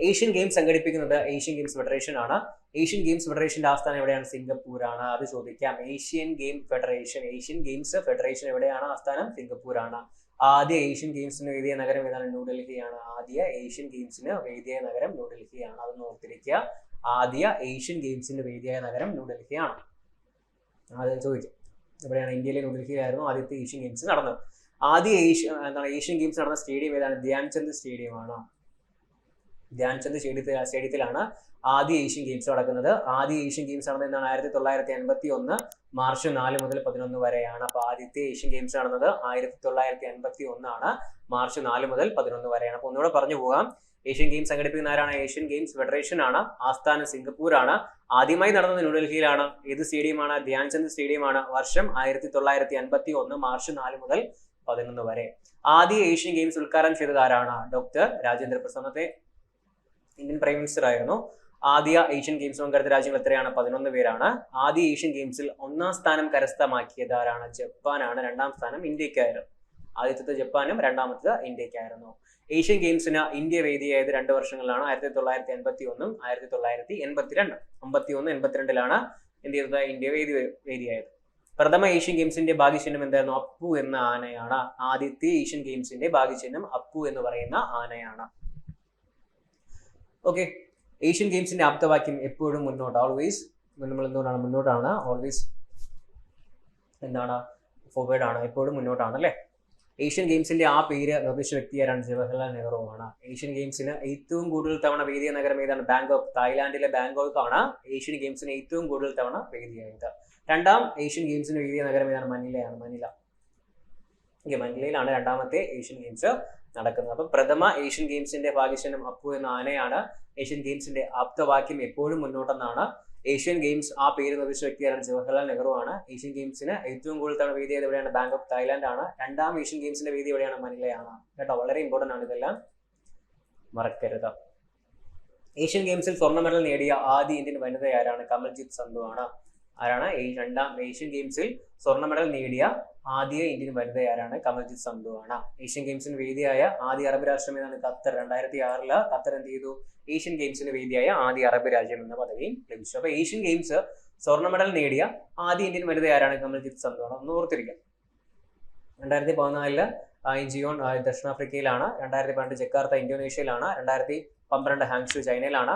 ഏഷ്യൻ ഗെയിംസ് സംഘടിപ്പിക്കുന്നത് ഏഷ്യൻ ഗെയിംസ് ഫെഡറേഷൻ ആണ് ഏഷ്യൻ ഗെയിംസ് ഫെഡറേഷന്റെ ആസ്ഥാനം എവിടെയാണ്? സിംഗപ്പൂരാണ്. അത് ചോദിക്കാം. Asian Game Federation Asian Games Federation എവിടെയാണ് ആസ്ഥാനം? സിംഗപ്പൂരാണ്. ആദ്യ ഏഷ്യൻ ഗെയിംസിന് വേദിയ നഗരം ഏതാണ്? ന്യൂഡൽഹിയാണ്. ആദ്യ ഏഷ്യൻ ഗെയിംസിന് വേദിയായ നഗരം ന്യൂഡൽഹിയാണ്. അത് ഓർത്തിരിക്കുക. ആദ്യ ഏഷ്യൻ ഗെയിംസിന്റെ വേദിയായ നഗരം ന്യൂഡൽഹിയാണ്. അത് ചോദിക്കും. എവിടെയാണ് ഇന്ത്യയിലെ ന്യൂഡൽഹിയിലായിരുന്നു ആദ്യത്തെ ഏഷ്യൻ ഗെയിംസ് നടന്നത്. ആദ്യ ഏഷ്യ എന്താണ് ഏഷ്യൻ ഗെയിംസ് നടന്ന സ്റ്റേഡിയം ഏതാണ്? ധ്യാൻചന്ദ് സ്റ്റേഡിയമാണ് ധ്യാൻചന്ദ് സ്റ്റേഡിയത്തിൽ സ്റ്റേഡിയത്തിലാണ് ആദ്യ ഏഷ്യൻ ഗെയിംസ് നടക്കുന്നത്. ആദ്യ ഏഷ്യൻ ഗെയിംസ് നടന്നത് എന്നാണ് ആയിരത്തി തൊള്ളായിരത്തി എൺപത്തി ഒന്ന് മാർച്ച് നാല് മുതൽ പതിനൊന്ന് വരെയാണ് അപ്പൊ ആദ്യത്തെ ഏഷ്യൻ ഗെയിംസ് നടന്നത് ആയിരത്തി തൊള്ളായിരത്തി എൺപത്തി ഒന്നാണ് മാർച്ച് നാല് മുതൽ പതിനൊന്ന് വരെയാണ്. അപ്പൊ ഒന്നുകൂടെ പറഞ്ഞു പോകാം. ഏഷ്യൻ ഗെയിംസ് സംഘടിപ്പിക്കുന്ന ആരാണ്? ഏഷ്യൻ ഗെയിംസ് ഫെഡറേഷൻ ആണ്. ആസ്ഥാനം സിംഗപ്പൂരാണ്. ആദ്യമായി നടന്നത് ന്യൂഡൽഹിയിലാണ്. ഏത് സ്റ്റേഡിയമാണ്? ധ്യാൻചന്ദ് സ്റ്റേഡിയമാണ്. വർഷം ആയിരത്തി തൊള്ളായിരത്തി അൻപത്തി ഒന്ന് മാർച്ച് നാല് മുതൽ പതിനൊന്ന് വരെ. ആദ്യ ഏഷ്യൻ ഗെയിംസ് ഉദ്ഘാടനം ചെയ്തത് ആരാണ്? ഡോക്ടർ രാജേന്ദ്ര പ്രസാദത്തെ ഇന്ത്യൻ പ്രൈം മിനിസ്റ്റർ ആയിരുന്നു. ആദ്യ ഏഷ്യൻ ഗെയിംസ് പങ്കെടുത്ത രാജ്യങ്ങൾ എത്രയാണ്? പതിനൊന്ന് പേരാണ്. ആദ്യ ഏഷ്യൻ ഗെയിംസിൽ ഒന്നാം സ്ഥാനം കരസ്ഥമാക്കിയത് ആരാണ്? ജപ്പാനാണ്. രണ്ടാം സ്ഥാനം ഇന്ത്യക്കായിരുന്നു. ആദ്യത്തെ ജപ്പാനും രണ്ടാമത്തത് ഇന്ത്യക്കായിരുന്നു. ഏഷ്യൻ ഗെയിംസിന് ഇന്ത്യ വേദിയായത് രണ്ട് വർഷങ്ങളിലാണ്. ആയിരത്തി തൊള്ളായിരത്തി എൺപത്തി ഒന്നും ആയിരത്തി തൊള്ളായിരത്തി എൺപത്തിരണ്ടും അമ്പത്തി ഒന്ന് എൺപത്തിരണ്ടിലാണ് എന്ത് ചെയ്തത്? ഇന്ത്യ വേദി വേദിയായത്. പ്രഥമ ഏഷ്യൻ ഗെയിംസിന്റെ ഭാഗ്യചിഹ്നം എന്തായിരുന്നു? അപ്പു എന്ന ആനയാണ്. ആദ്യത്തെ ഏഷ്യൻ ഗെയിംസിന്റെ ഭാഗ്യചിഹ്നം അപ്പു എന്ന് പറയുന്ന ആനയാണ്. ഓക്കെ. ഏഷ്യൻ ഗെയിംസിന്റെ ആപ്തവാക്യം എപ്പോഴും മുന്നോട്ട് ഓൾവേസ് നമ്മൾ എന്തുകൊണ്ടാണ്? മുന്നോട്ടാണ്. ഓൾവേസ് എന്താണ്? ഫോർവേഡ് ആണ്. എപ്പോഴും മുന്നോട്ടാണ് അല്ലേ? ഏഷ്യൻ ഗെയിംസിന്റെ ആ പേര് നിർമ്മിച്ച വ്യക്തി ആരാണ്? ജവഹർലാൽ നെഹ്റു ആണ് ഏഷ്യൻ ഗെയിംസിന് ഏറ്റവും കൂടുതൽ തവണ വേദിയ നഗരം ഏതാണ്? ബാങ്കോക്ക്. തായ്ലാന്റിലെ ബാങ്കോക്കാണ് ഏഷ്യൻ ഗെയിംസിന് ഏറ്റവും കൂടുതൽ തവണ വേദിയായത്. രണ്ടാം ഏഷ്യൻ ഗെയിംസിന് വേദിയ നഗരം ഏതാണ്? മനിലയാണ്. മനില. ഓക്കെ മനിലയിലാണ് രണ്ടാമത്തെ ഏഷ്യൻ ഗെയിംസ് നടക്കുന്നത്. അപ്പൊ പ്രഥമ ഏഷ്യൻ ഗെയിംസിന്റെ ഭാഗ്യശനം അപ്പു എന്ന ആനയാണ് ഏഷ്യൻ ഗെയിംസിന്റെ ആപ്തവാക്യം എപ്പോഴും മുന്നോട്ടെന്നാണ് ഏഷ്യൻ ഗെയിംസ് ആ പേര് നിർദ്ദേശിച്ച വ്യക്തിയാണ് ജവഹർലാൽ നെഹ്റു ആണ്. ഏഷ്യൻ ഗെയിംസിന് ഏറ്റവും കൂടുതൽ തവണ വേദി എവിടെയാണ് എവിടെയാണ് ഓഫ് തായ്ലാന്റ് ആണ്. രണ്ടാം ഏഷ്യൻ ഗെയിംസിന്റെ വേദി എവിടെയാണ്? മനിലയാണ്. കേട്ടോ വളരെ ഇമ്പോർട്ടന്റ് ആണ് ഇതെല്ലാം. മറക്കരുത്. ഏഷ്യൻ ഗെയിംസിൽ സ്വർണ മെഡൽ നേടിയ ആദ്യ ഇന്ത്യൻ വനിത ആരാണ് കമൽജിത്ത് സന്ധു ആണ്. ആരാണ്? രണ്ടാം ഏഷ്യൻ ഗെയിംസിൽ സ്വർണ മെഡൽ നേടിയ ആദ്യ ഇന്ത്യൻ വനിത ആരാണ്? കമൽജിത് സന്ധു ആണ്. ഏഷ്യൻ ഗെയിംസിന് വേദിയായ ആദ്യ അറബ് രാഷ്ട്രം ഏതാണ്? ഖത്തർ. രണ്ടായിരത്തി ആറിൽ ഖത്തർ എന്ത് ചെയ്തു? ഏഷ്യൻ ഗെയിംസിന് വേദിയായ ആദ്യ അറബ് രാജ്യം എന്ന പദവി ലഭിച്ചു. അപ്പൊ ഏഷ്യൻ ഗെയിംസ് സ്വർണ മെഡൽ നേടിയ ആദ്യ ഇന്ത്യൻ വനിത ആരാണ്? കമൽജിത് സന്ധു ആണ്. ഒന്ന് ഓർത്തിരിക്കാം. രണ്ടായിരത്തി പതിനാലിൽ ഇഞ്ചിയോൺ ദക്ഷിണാഫ്രിക്കയിലാണ്. രണ്ടായിരത്തി പന്ത്രണ്ട് ജക്കാർത്ത ഇന്തോനേഷ്യയിലാണ്. രണ്ടായിരത്തി പന്ത്രണ്ട് ഹാങ്ഷു ചൈനയിലാണ്.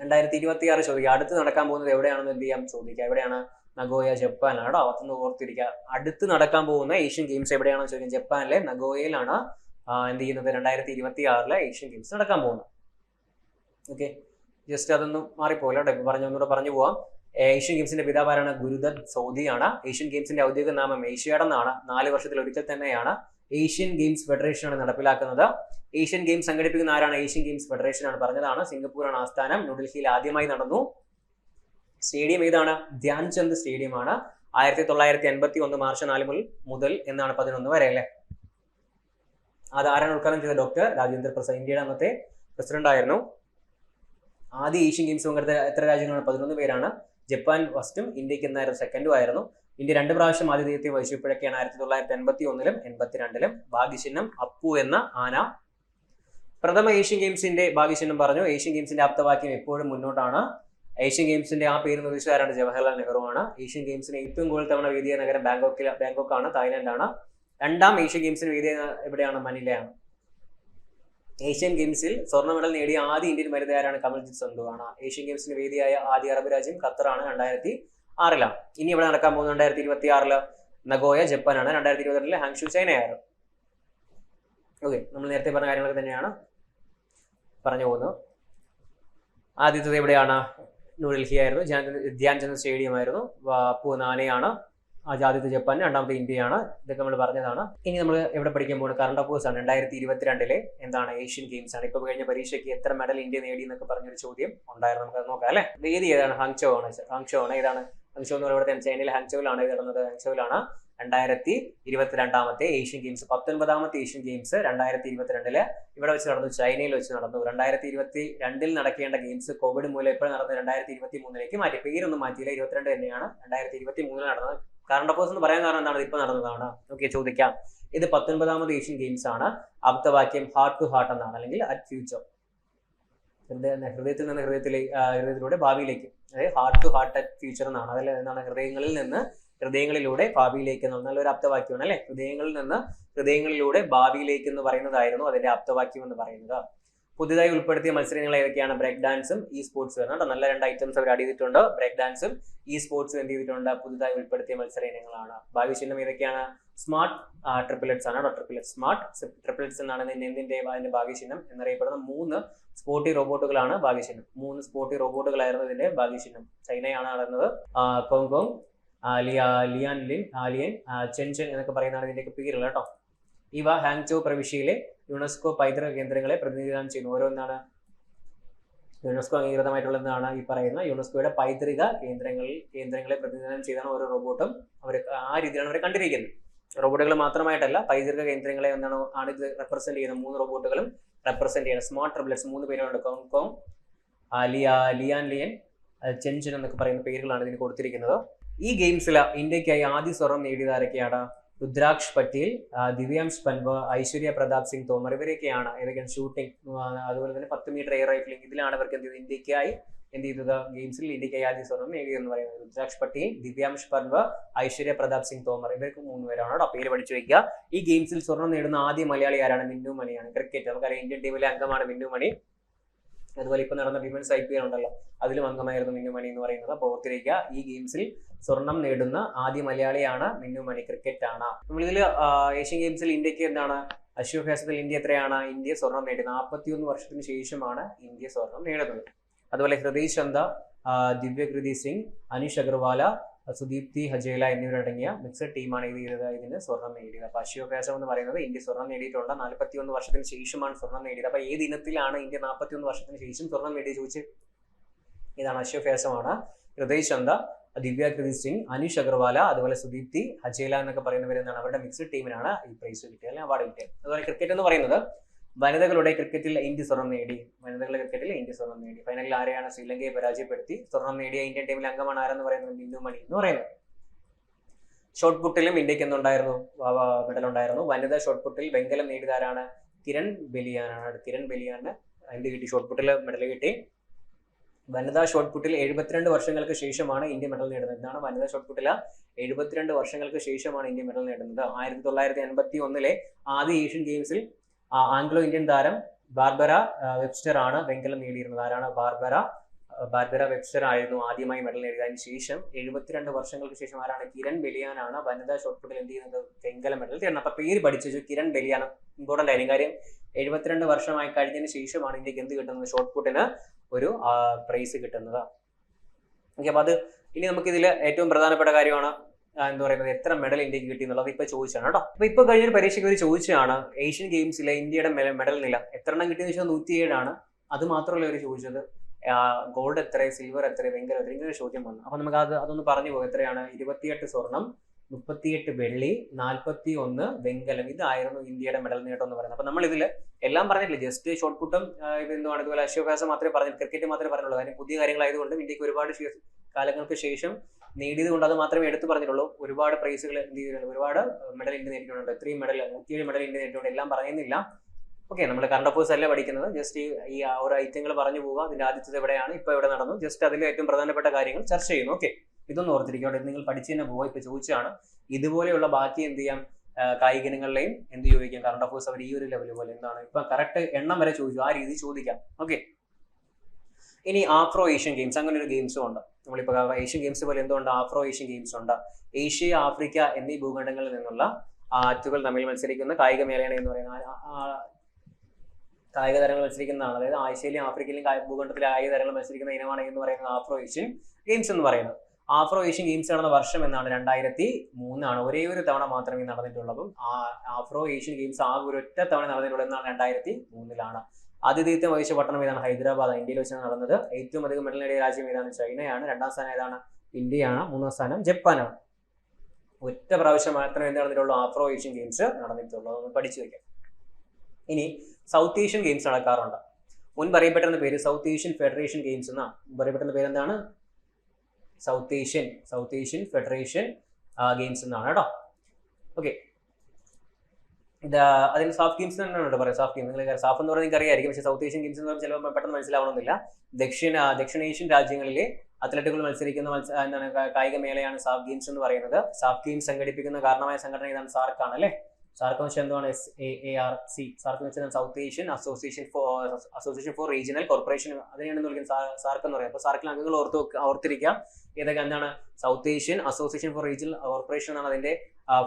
രണ്ടായിരത്തി ഇരുപത്തി ആറ് ചോദിക്കുക അടുത്ത് നടക്കാൻ പോകുന്നത് എവിടെയാണെന്ന് എന്ത് ചെയ്യാം? ചോദിക്കുക എവിടെയാണ് നഗോയ ജപ്പാനാണ് അതൊന്ന് ഓർത്തിരിക്കുക. അടുത്ത് നടക്കാൻ പോകുന്ന ഏഷ്യൻ ഗെയിംസ് എവിടെയാണെന്ന് ചോദിക്കാം. ജപ്പാനിലെ നഗോയയിലാണ് എന്ത് ചെയ്യുന്നത്? രണ്ടായിരത്തി ഇരുപത്തി ആറിലെ ഏഷ്യൻ ഗെയിംസ് നടക്കാൻ പോകുന്നത്. ഓക്കെ. ജസ്റ്റ് അതൊന്നും മാറിപ്പോയില്ല കേട്ടോ? പറഞ്ഞു ഒന്നുകൂടെ പറഞ്ഞു പോവാം. ഏഷ്യൻ ഗെയിംസിന്റെ പിതാവാരാണ് ഗുരുദത്ത് സൗദിയാണ് ഏഷ്യൻ ഗെയിംസിന്റെ ഔദ്യോഗിക നാമം ഏഷ്യാഡ് എന്നാണ്. നാല് വർഷത്തിൽ ഒരിക്കൽ തന്നെയാണ് ഏഷ്യൻ ഗെയിംസ് ഫെഡറേഷൻ ആണ് നടപ്പിലാക്കുന്നത്. ഏഷ്യൻ ഗെയിംസ് സംഘടിപ്പിക്കുന്ന ആരാണ്? ഏഷ്യൻ ഗെയിംസ് ഫെഡറേഷൻ ആണ് പറഞ്ഞതാണ്. സിംഗപ്പൂരാണ് ആസ്ഥാനം. ന്യൂഡൽഹിയിൽ ആദ്യമായി നടന്നു. സ്റ്റേഡിയം ഏതാണ്? ധ്യാൻചന്ദ് സ്റ്റേഡിയം ആണ് ആയിരത്തി തൊള്ളായിരത്തി എൺപത്തി ഒന്ന് മാർച്ച് നാല് മുതൽ മുതൽ എന്നാണ് പതിനൊന്ന് വരെ അല്ലേ? അത് ആരാണ് ഉദ്ഘാടനം ചെയ്ത ഡോക്ടർ രാജേന്ദ്ര പ്രസാദ് ഇന്ത്യയുടെ അന്നത്തെ പ്രസിഡന്റ് ആയിരുന്നു. ആദ്യ ഏഷ്യൻ ഗെയിംസ് പങ്കെടുത്ത എത്ര രാജ്യങ്ങളാണ്? പതിനൊന്ന് പേരാണ്. ജപ്പാൻ ഫസ്റ്റും ഇന്ത്യയ്ക്ക് എന്നായിരുന്നു സെക്കൻഡും ആയിരുന്നു. ഇന്ത്യ രണ്ട് പ്രാവശ്യം ആതിഥേയത്തെ വഹിച്ചപ്പോഴൊക്കെയാണ് ആയിരത്തി തൊള്ളായിരത്തി എൺപത്തി ഒന്നിലും എൺപത്തിരണ്ടിലും ഭാഗ്യചിഹ്നം അപ്പു എന്ന ആന. പ്രഥമ ഏഷ്യൻ ഗെയിംസിന്റെ ഭാഗ്യചിഹ്നം പറഞ്ഞു. ഏഷ്യൻ ഗെയിംസിന്റെ ആപ്തവാക്യം എപ്പോഴും മുന്നോട്ടാണ്. ഏഷ്യൻ ഗെയിംസിന്റെ ആ പേര് നിർദ്ദേശിച്ച ആരാണ് ജവഹർലാൽ നെഹ്റു ആണ് ഏഷ്യൻ ഗെയിംസിന് ഏറ്റവും കൂടുതൽ തവണ വേദിയ നഗരം ബാങ്കോക്കിൽ ബാങ്കോക്ക് ആണ് തായ്ലാന്റ് ആണ് രണ്ടാം ഏഷ്യൻ ഗെയിംസിന് വേദിയ എവിടെയാണ്? മനിലയാണ്. ഏഷ്യൻ ഗെയിംസിൽ സ്വർണ മെഡൽ നേടിയ ആദ്യ ഇന്ത്യൻ വനിത ആരാണ് കമൽജിത് സന്ധു ആണ് ഏഷ്യൻ ഗെയിംസിന് വേദിയായ ആദ്യ അറബ് രാജ്യം ഖത്തറാണ് രണ്ടായിരത്തി ആറിലാണ് ഇനി ഇവിടെ നടക്കാൻ പോകുന്നത് രണ്ടായിരത്തി ഇരുപത്തി ആറിൽ നഗോയ ജപ്പാനാണ്. രണ്ടായിരത്തി ഇരുപത്തിരണ്ടിൽ ഹാങ്ഷു ചൈനയാണ്. ഓക്കെ നമ്മൾ നേരത്തെ പറഞ്ഞ കാര്യങ്ങളൊക്കെ തന്നെയാണ് പറഞ്ഞു പോകുന്നത്. ആദ്യത്തത് എവിടെയാണ്? ന്യൂഡൽഹി ആയിരുന്നു ധ്യാൻ- ധ്യാൻചന്ദ് സ്റ്റേഡിയം ആയിരുന്നു പൂനാനയാണ് നാനയാണ് ആദ്യത്തെ ജപ്പാൻ രണ്ടാമത്തെ ഇന്ത്യയാണ്. ഇതൊക്കെ നമ്മൾ പറഞ്ഞതാണ്. ഇനി നമ്മൾ എവിടെ പഠിക്കാൻ പോകുന്നത് കറണ്ട് അഫേഴ്സ് ആണ്. രണ്ടായിരത്തി ഇരുപത്തിരണ്ടിലെ എന്താണ് ഏഷ്യൻ ഗെയിംസ് ആണ്. ഇപ്പൊ കഴിഞ്ഞ പരീക്ഷയ്ക്ക് എത്ര മെഡൽ ഇന്ത്യ നേടി എന്നൊക്കെ പറഞ്ഞൊരു ചോദ്യം ഉണ്ടായിരുന്നു. നമുക്ക് നോക്കാം അല്ലെ? വേദി ഏതാണ്? ഹങ്ഷോ ആണ് ഹങ്ഷോ ആണ് ഏതാണ്? ഹങ്ഷോ എന്ന് പറയുന്നത് ചൈനയിലെ ഹാങ്ചോയിലാണ് ഇത് നടന്നത്. രണ്ടായിരത്തി ഇരുപത്തിരണ്ടാമത്തെ ഏഷ്യൻ ഗെയിംസ് പത്തൊൻപതാമത്തെ ഏഷ്യൻ ഗെയിംസ് രണ്ടായിരത്തി ഇരുപത്തിരണ്ടിൽ ഇവിടെ വെച്ച് നടന്നു ചൈനയിൽ വെച്ച് നടന്നു. രണ്ടായിരത്തി ഇരുപത്തി രണ്ടിൽ നടക്കേണ്ട ഗെയിംസ് കോവിഡ് മൂലം ഇപ്പോൾ നടന്ന രണ്ടായിരത്തി ഇരുപത്തി മൂന്നിലേക്ക് മാറ്റി. പേരൊന്നും മാറ്റിയില്ല ഇരുപത്തിരണ്ട് തന്നെയാണ്. രണ്ടായിരത്തി ഇരുപത്തി മൂന്നിൽ നടന്നത്. കറണ്ട് അഫേഴ്സ് എന്ന് പറയാൻ കാരണം എന്താണ്? ഇപ്പൊ നടന്നതാണ്. ഓക്കെ ചോദിക്കാം. ഇത് പത്തൊൻപതാമത് ഏഷ്യൻ ഗെയിംസ് ആണ്. അബ്ദവാക്യം ഹാർട്ട് ടു ഹാർട്ട് എന്നാണ് അല്ലെങ്കിൽ അറ്റ് ഫ്യൂച്ചർ ഹൃദയ ഹൃദയത്തിൽ നിന്ന് ഹൃദയത്തിലേക്ക് ഹൃദയത്തിലൂടെ ഭാവിയിലേക്ക്. അതായത് heart to heart at future എന്നാണ്. അതിൽ എന്താണ്? ഹൃദയങ്ങളിൽ നിന്ന് ഹൃദയങ്ങളിലൂടെ ഭാവിയിലേക്ക് എന്ന് നല്ലൊരു അപ്തവാക്യമാണ് അല്ലെ? ഹൃദയങ്ങളിൽ നിന്ന് ഹൃദയങ്ങളിലൂടെ ഭാവിയിലേക്ക് എന്ന് പറയുന്നതായിരുന്നു അതിന്റെ അപ്തവാക്യം എന്ന് പറയുന്നത്. പുതുതായി ഉൾപ്പെടുത്തിയ മത്സരങ്ങൾ ഏതൊക്കെയാണ്? ബ്രേക്ക് ഡാൻസും ഈ സ്പോർട്സും വരുന്നുണ്ട് നല്ല രണ്ട് ഐറ്റംസ് അവർ ആഡ് ചെയ്തിട്ടുണ്ട്. ബ്രേക്ക് ഡാൻസും ഈ സ്പോർട്സും എന്ത് ചെയ്തിട്ടുണ്ട്? പുതുതായി ഉൾപ്പെടുത്തിയ മത്സര ഇനങ്ങളാണ്. ഭാവി ചിഹ്നം ഏതൊക്കെയാണ്? സ്മാർട്ട് ട്രിപ്പിളറ്റ്സ് ആണ് ട്രിപ്പിളറ്റ് സ്മാർട്ട് ട്രിപ്പിളറ്റ്സ് എന്നാണ് എന്തിന്റെ അതിന്റെ ഭാവി ചിഹ്നം എന്നറിയപ്പെടുന്ന മൂന്ന് സ്പോർട്ടി റോബോട്ടുകളാണ് ഭാവി ചിഹ്നം മൂന്ന് സ്പോർട്ടി റോബോട്ടുകളായിരുന്നു ഇതിന്റെ ഭാവി ചിഹ്നം ചൈനയാണ് നടന്നത് കോങ്കോങ് ലിയാൻ ലിൻ ആലിയൻ ചെൻചൻ എന്നൊക്കെ പറയുന്നതാണ് ഇതിന്റെയൊക്കെ പേരുകൾ കേട്ടോ. ഇവ ഹാങ്ചോ പ്രവിശ്യയിലെ യുനെസ്കോ പൈതൃക കേന്ദ്രങ്ങളെ പ്രതിനിധാനം ചെയ്യുന്നു. ഓരോന്നാണ് യുനെസ്കോ അംഗീകൃതമായിട്ടുള്ളതാണ് ഈ പറയുന്ന യുനെസ്കോയുടെ പൈതൃക കേന്ദ്രങ്ങളിൽ കേന്ദ്രങ്ങളെ പ്രതിനിധാനം ചെയ്താണ് ഓരോ റോബോട്ടും അവർ ആ രീതിയിലാണ് അവർ കണ്ടിരിക്കുന്നത്. റോബോട്ടുകൾ മാത്രമായിട്ടല്ല പൈതൃക കേന്ദ്രങ്ങളെ എന്താണ് ആണ് ഇത് റെപ്രസെന്റ് ചെയ്യുന്ന മൂന്ന് റോബോട്ടുകളും റെപ്രസെന്റ് ചെയ്യുന്നത്. സ്മാർട്ട് ട്രിബ്ലറ്റ്സ് മൂന്ന് പേരുണ്ട് കോങ്കോങ് ലിയ ലിയാൻ ലിയൻ ചെൻചൻ എന്നൊക്കെ പറയുന്ന പേരുകളാണ് ഇതിന് കൊടുത്തിരിക്കുന്നത്. ഈ ഗെയിംസിൽ ഇന്ത്യക്കായി ആദ്യ സ്വർണം നേടിയത് ആരൊക്കെയാണ് രുദ്രാക്ഷ് പട്ടേൽ ദിവ്യാംശ് പൻവ ഐശ്വര്യ പ്രതാപ് സിംഗ് തോമർ ഇവരൊക്കെയാണ് ഏതൊക്കെയാണ് ഷൂട്ടിംഗ് അതുപോലെ തന്നെ പത്ത് മീറ്റർ എയർ റൈഫിലിംഗ് ഇതിലാണ് ഇവർക്ക് എന്ത് ചെയ്തത്? ഇന്ത്യക്കായി എന്ത് ചെയ്തത്? ഗെയിംസിൽ ഇന്ത്യക്കായി ആദ്യ സ്വർണം നേടിയെന്ന് പറയുന്നത് രുദ്രാക്ഷ് പട്ടേൽ ദിവ്യാംശ് പൻവ ഐശ്വര്യ പ്രതാപ് സിംഗ് തോമർ ഇവർക്ക് മൂന്ന് പേരാണ് കേട്ടോ പേര് പഠിച്ചു വയ്ക്കുക ഈ ഗെയിംസിൽ സ്വർണം നേടുന്ന ആദ്യ മലയാളി ആരാണ്? മിന്നു മണിയാണ്. ക്രിക്കറ്റ് നമുക്കറിയാം ഇന്ത്യൻ ടീമിലെ അംഗമാണ് മിന്നു മണി. അതുപോലെ ഇപ്പൊ നടന്ന വിമൻസ് ഐ പി എൽ ഉണ്ടല്ലോ അതിലും അംഗമായിരുന്നു മിന്നുമണി എന്ന് പറയുന്നത്. അപ്പോൾ ഓർത്തിരിക്കുക ഈ ഗെയിംസിൽ സ്വർണം നേടുന്ന ആദ്യ മലയാളിയാണ് മിന്നുമണി ക്രിക്കറ്റ് ആണ്. നമ്മളിതിൽ ഏഷ്യൻ ഗെയിംസിൽ ഇന്ത്യയ്ക്ക് എന്താണ്? അശ്വഭ്യാസത്തിൽ ഇന്ത്യ എത്രയാണ്? ഇന്ത്യ സ്വർണം നേടി. നാൽപ്പത്തിയൊന്ന് വർഷത്തിന് ശേഷമാണ് ഇന്ത്യ സ്വർണം നേടുന്നത്. അതുപോലെ ഹൃദയ് ചന്ദ ദിവ്യകൃതി സിംഗ് അനീഷ് അഗർവാല സുദീപ്തി ഹജേല എന്നിവരടങ്ങിയ മിക്സഡ് ടീമാണ് ഇത് ചെയ്തത്. ഇതിന് സ്വർണം നേടിയത്. അപ്പൊ അശ്വഭ്യാസം എന്ന് പറയുന്നത് ഇന്ത്യ സ്വർണം നേടിയിട്ടുണ്ട് നാൽപ്പത്തിയൊന്ന് വർഷത്തിന് ശേഷമാണ് സ്വർണം നേടിയത്. അപ്പൊ ഏത് ഇനത്തിലാണ് ഇന്ത്യ നാൽപ്പത്തി ഒന്ന് വർഷത്തിന് ശേഷം സ്വർണം നേടിയത് ചോദിച്ച്? ഇതാണ് അശ്വഭ്യാസമാണ് ഹൃദയ് ചന്ദ ദിവ്യകൃതി സിംഗ് അനീഷ് അഗർവാല അതുപോലെ സുദീപ്തി ഹജേല എന്നൊക്കെ പറയുന്നവരെന്നാണ് അവരുടെ മിക്സഡ് ടീമിനാണ് ഈ പ്രൈസ് കിട്ടിയത്. അല്ലെങ്കിൽ അവാർഡ് കിട്ടിയത്. അതുപോലെ ക്രിക്കറ്റ് എന്ന് പറയുന്നത് വനിതകളുടെ ക്രിക്കറ്റിൽ ഇന്ത്യ സ്വർണം നേടി. വനിതകളുടെ ക്രിക്കറ്റിൽ ഇന്ത്യ സ്വർണം നേടി. ഫൈനലിൽ ആരെയാണ് ശ്രീലങ്കയെ പരാജയപ്പെടുത്തി? സ്വർണം നേടിയ ഇന്ത്യൻ ടീമിൽ അംഗമാണ് ആരെന്ന് പറയുന്നത്? ബിന്ദു മണി എന്ന് പറയുന്നത്. ഷോർട്ട് പുട്ടിലും ഇന്ത്യയ്ക്ക് എന്തുണ്ടായിരുന്നു? മെഡൽ ഉണ്ടായിരുന്നു വനിതാ ഷോർട്ട് പുട്ടിൽ വെങ്കലം നേടിയതാരാണ് കിരൺ ബലിയാനാണ്. കിരൺ ബലിയാന് എന്ത് കിട്ടി? ഷോർട്ട് പുട്ടിൽ മെഡൽ കിട്ടി. വനിതാ ഷോർട്ട് പുട്ടിൽ എഴുപത്തിരണ്ട് വർഷങ്ങൾക്ക് ശേഷമാണ് ഇന്ത്യ മെഡൽ നേടുന്നത്. എന്താണ് വനിതാ ഷോർട്ട് പുട്ടിൽ എഴുപത്തിരണ്ട് വർഷങ്ങൾക്ക് ശേഷമാണ് ഇന്ത്യ മെഡൽ നേടുന്നത്. ആയിരത്തി തൊള്ളായിരത്തി എൺപത്തി ഒന്നിലെ ആദ്യ ഏഷ്യൻ ഗെയിംസിൽ ആംഗ്ലോ ഇന്ത്യൻ താരം ബാർബറ വെബ്സ്റ്റർ ആണ് വെങ്കലം നേടിയിരുന്നത്. ആരാണ്? ബാർബറ ബാർബറ വെബ്സ്റ്റർ ആയിരുന്നു ആദ്യമായി മെഡൽ നേടിയത് അതിന് ശേഷം എഴുപത്തിരണ്ട് വർഷങ്ങൾക്ക് ശേഷം ആരാണ്? കിരൺ ബലിയാനാണ് വനിതാ ഷോട്ട്പുട്ടിൽ എന്ത് ചെയ്യുന്നത്? വെങ്കല മെഡൽ തരുന്നത് അപ്പൊ പേര് പഠിച്ചു കിരൺ ബലിയാൻ. ഇമ്പോർട്ടന്റ് ആയിരുന്നു. കാര്യം എഴുപത്തിരണ്ട് വർഷമായി കഴിഞ്ഞതിന് ശേഷമാണ് ഇന്ത്യയ്ക്ക് എന്ത് കിട്ടുന്നത്? ഷോട്ട്പുട്ടിന് ഒരു പ്രൈസ് കിട്ടുന്നത്. ഓക്കെ അപ്പൊ അത് ഇനി നമുക്ക് ഇതിൽ ഏറ്റവും പ്രധാനപ്പെട്ട കാര്യമാണ്. എന്താ പറയുന്നത് എത്ര മെഡൽ ഇന്ത്യയ്ക്ക് കിട്ടി എന്നുള്ളത് ഇപ്പൊ ചോദിച്ചാണ് കേട്ടോ. അപ്പൊ ഇപ്പൊ കഴിഞ്ഞൊരു പരീക്ഷയ്ക്ക് ഒരു ചോദിച്ചാണ് ഏഷ്യൻ ഗെയിംസിലെ ഇന്ത്യയുടെ മെഡൽ നില എത്ര എണ്ണം കിട്ടിയെന്ന് വെച്ചാൽ നൂറ്റിയേഴാണ്. അത് മാത്രമല്ല അവർ ചോദിച്ചത് ഗോൾഡ് എത്ര സിൽവർ എത്ര വെങ്കലം എത്ര ഇങ്ങനെ ഒരു ചോദ്യം വന്നു. അപ്പൊ നമുക്ക് അത് അതൊന്ന് പറഞ്ഞു പോകും എത്രയാണ്? ഇരുപത്തിയെട്ട് സ്വർണം മുപ്പത്തിയെട്ട് വെള്ളി നാൽപ്പത്തി ഒന്ന് വെങ്കലം. ഇതായിരുന്നു ഇന്ത്യയുടെ മെഡൽ നേട്ടം എന്ന് പറയുന്നത്. അപ്പൊ നമ്മൾ ഇതിൽ എല്ലാം പറഞ്ഞിട്ടില്ല. ജസ്റ്റ് ഷോർട്ട് പുട്ടും എന്തുവാണ്? ഇതുപോലെ അശ്വഭ്യാസം മാത്രമേ പറഞ്ഞു ക്രിക്കറ്റ് മാത്രമേ പറഞ്ഞുള്ളൂ കാര്യം പുതിയ കാര്യങ്ങളായതുകൊണ്ട് ഇന്ത്യയ്ക്ക് ഒരുപാട് കാലങ്ങൾക്ക് ശേഷം നേടിയത് കൊണ്ട് അത് മാത്രമേ എടുത്തു പറഞ്ഞിട്ടുള്ളൂ. ഒരുപാട് പ്രൈസുകൾ എന്ത് ചെയ്തിട്ടുണ്ട്? ഒരുപാട് മെഡൽ ഇന്ത്യ നേടിയിട്ടുണ്ട്. ഇത്രയും മെഡൽ നൂറ്റിയേഴ് മെഡൽ ഇന്ത്യ നേടിയിട്ടുണ്ട്. എല്ലാം പറയുന്നില്ല. ഓക്കെ നമ്മൾ കറണ്ട് അഫേഴ്സ് അല്ലേ പഠിക്കുന്നത്? ജസ്റ്റ് ഈ ആ ഒരു ഐറ്റങ്ങൾ പറഞ്ഞു പോവുക. അതിന്റെ ആദ്യത്തത് എവിടെയാണ്? ഇപ്പൊ എവിടെ നടന്നു? ജസ്റ്റ് അതിൽ ഏറ്റവും പ്രധാനപ്പെട്ട കാര്യങ്ങൾ ചർച്ച ചെയ്യുന്നു. ഓക്കെ ഇതൊന്നും ഓർത്തിരിക്കോട്ടെ നിങ്ങൾ പഠിച്ചു തന്നെ പോവുക. ഇപ്പൊ ചോദിച്ചാണ് ഇതുപോലെയുള്ള ബാക്കി എന്ത് ചെയ്യാം? കായിക ഇനങ്ങളിലെയും എന്ത് ചോദിക്കാം? കറണ്ട് അഫേഴ്സ് അവർ ഈ ഒരു ലെവൽ പോലെ എന്താണ്? ഇപ്പൊ കറക്റ്റ് എണ്ണം വരെ ചോദിച്ചു. ആ രീതി ചോദിക്കാം. ഓക്കെ ഇനി ആഫ്രോ ഏഷ്യൻ ഗെയിംസ് അങ്ങനെ ഒരു ഗെയിംസും ഉണ്ട്. നമ്മളിപ്പോൾ ഏഷ്യൻ ഗെയിംസ് പോലെ എന്തുകൊണ്ട് ആഫ്രോ ഏഷ്യൻ ഗെയിംസ് ഉണ്ട്? ഏഷ്യ ആഫ്രിക്ക എന്നീ ഭൂഖണ്ഡങ്ങളിൽ നിന്നുള്ള ആറ്റുകൾ തമ്മിൽ മത്സരിക്കുന്ന കായിക മേളയാണ് എന്ന് പറയുന്ന കായിക താരങ്ങൾ മത്സരിക്കുന്നതാണ്. അതായത് ആഴ്ചയിലും ആഫ്രിക്കയിലും ഭൂഖണ്ഡത്തിലെ കായിക താരങ്ങൾ മത്സരിക്കുന്ന ഇനമാണ് എന്ന് പറയുന്നത് ആഫ്രോ ഏഷ്യൻ ഗെയിംസ് എന്ന് പറയുന്നത്. ആഫ്രോ ഏഷ്യൻ ഗെയിംസ് നടന്ന വർഷം എന്നാണ് രണ്ടായിരത്തി മൂന്നാണ് ഒരേ ഒരു തവണ മാത്രമേ നടന്നിട്ടുള്ളൂ ആഫ്രോ ഏഷ്യൻ ഗെയിംസ് ആകെ ഒറ്റ തവണ നടന്നിട്ടുള്ളത് എന്നാണ് രണ്ടായിരത്തി മൂന്നിലാണ്. ആതിഥേയത്വം വഹിച്ച പട്ടണം ഏതാണ്? ഹൈദരാബാദ്. ഇന്ത്യയിൽ വെച്ചാണ് നടന്നത്. ഏറ്റവും അധികം മെഡൽ നേടിയ രാജ്യം ഏതാണ്? ചൈനയാണ്. രണ്ടാം സ്ഥാനം ഏതാണ്? ഇന്ത്യയാണ്. മൂന്നാം സ്ഥാനം ജപ്പാനാണ്. ഒറ്റ പ്രാവശ്യം മാത്രമേ എന്ത് നടന്നിട്ടുള്ളൂ? ആഫ്രോ ഏഷ്യൻ ഗെയിംസ് നടന്നിട്ടുള്ളൂ. ഒന്ന് പഠിച്ചു വയ്ക്കാം ഇനി സൗത്ത് ഏഷ്യൻ ഗെയിംസ് നടക്കാറുണ്ട്. മുൻപ് അറിയപ്പെട്ടിരുന്ന പേര് സൗത്ത് ഏഷ്യൻ ഫെഡറേഷൻ ഗെയിംസ് എന്നാണ്. മുൻപ് പേര് എന്താണ് south Asian south Asian federation games എന്നാണ് കേട്ടോ. ഓക്കെ ഇത് അതിന് സോഫ്റ്റ് ഗെയിംസ് തന്നെയാണ് പറയാം സോഫ്റ്റ് ഗെയിംസ് നിങ്ങൾ സാഫ് എന്ന് പറഞ്ഞാൽ അറിയായിരിക്കും പക്ഷേ സൗത്ത് ഏഷ്യൻ ഗെയിംസ് എന്ന് പറഞ്ഞാൽ ചിലപ്പോൾ പെട്ടെന്ന് മനസ്സിലാവണമെന്നില്ല. ദക്ഷിണ ദക്ഷിണേഷ്യൻ രാജ്യങ്ങളിലെ അത്ലറ്റുകൾ മത്സരിക്കുന്ന മത്സ എന്താണ് കായിക മേളയാണ് സാഫ് ഗെയിംസ് എന്ന് പറയുന്നത്. സാഫ് ഗെയിംസ് സംഘടിപ്പിക്കുന്ന കാരണമായ സംഘടന ഇതാണ് സാർക്ക് ആണ് അല്ലേ? സാർക്ക് എന്ന് വെച്ചാൽ എന്താണ് S A A R C SAARC എന്ന് വെച്ചാൽ south Asian association for association for regional corporation അതിനെയാണ് എന്ന് വിളിക്കുന്നത്? സാർക്ക് എന്ന് പറയുന്നത്. അപ്പോൾ സാർക്കിൽ അംഗങ്ങൾ ഓർത്ത് ഓർത്തിരിക്കാം ഏതൊക്കെ എന്താണ് south Asian association for regional corporation ആണ് അതിന്റെ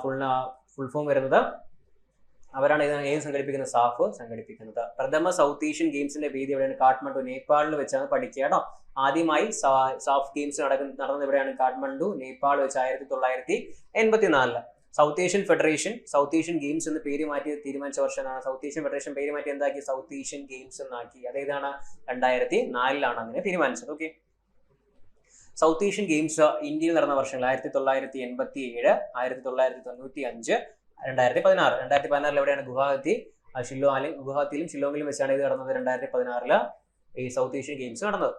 ഫുൾ ഫുൾ ഫോം വരുന്നത്. അവരാണ് ഏത് സംഘടിപ്പിക്കുന്നത്? സാഫ് സംഘടിപ്പിക്കുന്നത്. പ്രഥമ സൗത്ത് ഏഷ്യൻ ഗെയിംസിന്റെ വേദി എവിടെയാണ്? കാഠ്മണ്ഡു നേപ്പാളിൽ വെച്ചാണ് പഠിക്കുക കേട്ടോ. ആദ്യമായി സാഫ് ഗെയിംസ് നടക്കുന്ന നടന്നത് എവിടെയാണ്? കാഠ്മണ്ഡു നേപ്പാൾ വെച്ച് ആയിരത്തി തൊള്ളായിരത്തി എൺപത്തിനാലിൽ. South Asian federation south Asian games എന്ന് പേര് മാറ്റി തീരുമാനിച്ച വർഷമാണ്. സൗത്ത് ഏഷ്യൻ ഫെഡറേഷൻ പേര് മാറ്റി എന്താക്കി? സൗത്ത് ഏഷ്യൻ ഗെയിംസ് എന്നാക്കി. അതേതാണ് രണ്ടായിരത്തി നാലിലാണ് അങ്ങനെ തീരുമാനിച്ചത്. ഓക്കെ. സൗത്ത് ഏഷ്യൻ ഗെയിംസ് ഇന്ത്യയിൽ നടന്ന വർഷങ്ങൾ ആയിരത്തി തൊള്ളായിരത്തി എൺപത്തി ഏഴ് ആയിരത്തി തൊള്ളായിരത്തി തൊണ്ണൂറ്റി അഞ്ച് രണ്ടായിരത്തി പതിനാറ് രണ്ടായിരത്തി പതിനാറിൽ എവിടെയാണ് ഗുവാഹത്തി ഷില്ലോങ്ങിലും ഗുവാഹത്തിയിലും ഷില്ലോങ്ങിലും വെച്ചാണ് ഇത് നടന്നത് രണ്ടായിരത്തി പതിനാറിൽ ഈ സൗത്ത് ഏഷ്യൻ ഗെയിംസ് നടന്നത്.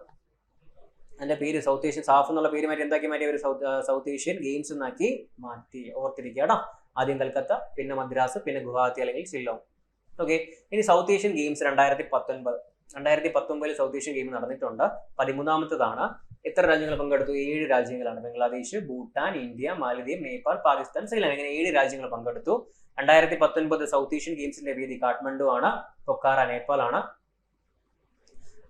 അതിന്റെ പേര് സൗത്ത് ഏഷ്യൻ സാഫ് എന്നുള്ള പേര് മാറ്റി എന്താക്കി മാറ്റി? അവർ സൗത്ത് ഏഷ്യൻ ഗെയിംസ് എന്നാക്കി മാറ്റി ഓർത്തിരിക്കുക ആദ്യം കൽക്കത്ത പിന്നെ മദ്രാസ് പിന്നെ ഗുവാഹത്തി അല്ലെങ്കിൽ ഷില്ലോങ്. ഓക്കെ. ഇനി സൗത്ത് ഏഷ്യൻ ഗെയിംസ് രണ്ടായിരത്തി പത്തൊൻപത് രണ്ടായിരത്തി പത്തൊമ്പതിൽ സൗത്ത് ഏഷ്യൻ ഗെയിം നടന്നിട്ടുണ്ട്. പതിമൂന്നാമത്തതാണ് എത്ര രാജ്യങ്ങൾ പങ്കെടുത്തു? ഏഴ് രാജ്യങ്ങളാണ്. ബംഗ്ലാദേശ് ഭൂട്ടാൻ ഇന്ത്യ മാലദ്വീപ് നേപ്പാൾ പാകിസ്ഥാൻ ശ്രീലങ്ക ഇങ്ങനെ ഏഴ് രാജ്യങ്ങൾ പങ്കെടുത്തു. രണ്ടായിരത്തി പത്തൊൻപത് സൗത്ത് ഏഷ്യൻ ഗെയിംസിന്റെ വേദി കാഠ്മണ്ഡു ആണ് പൊക്കാറ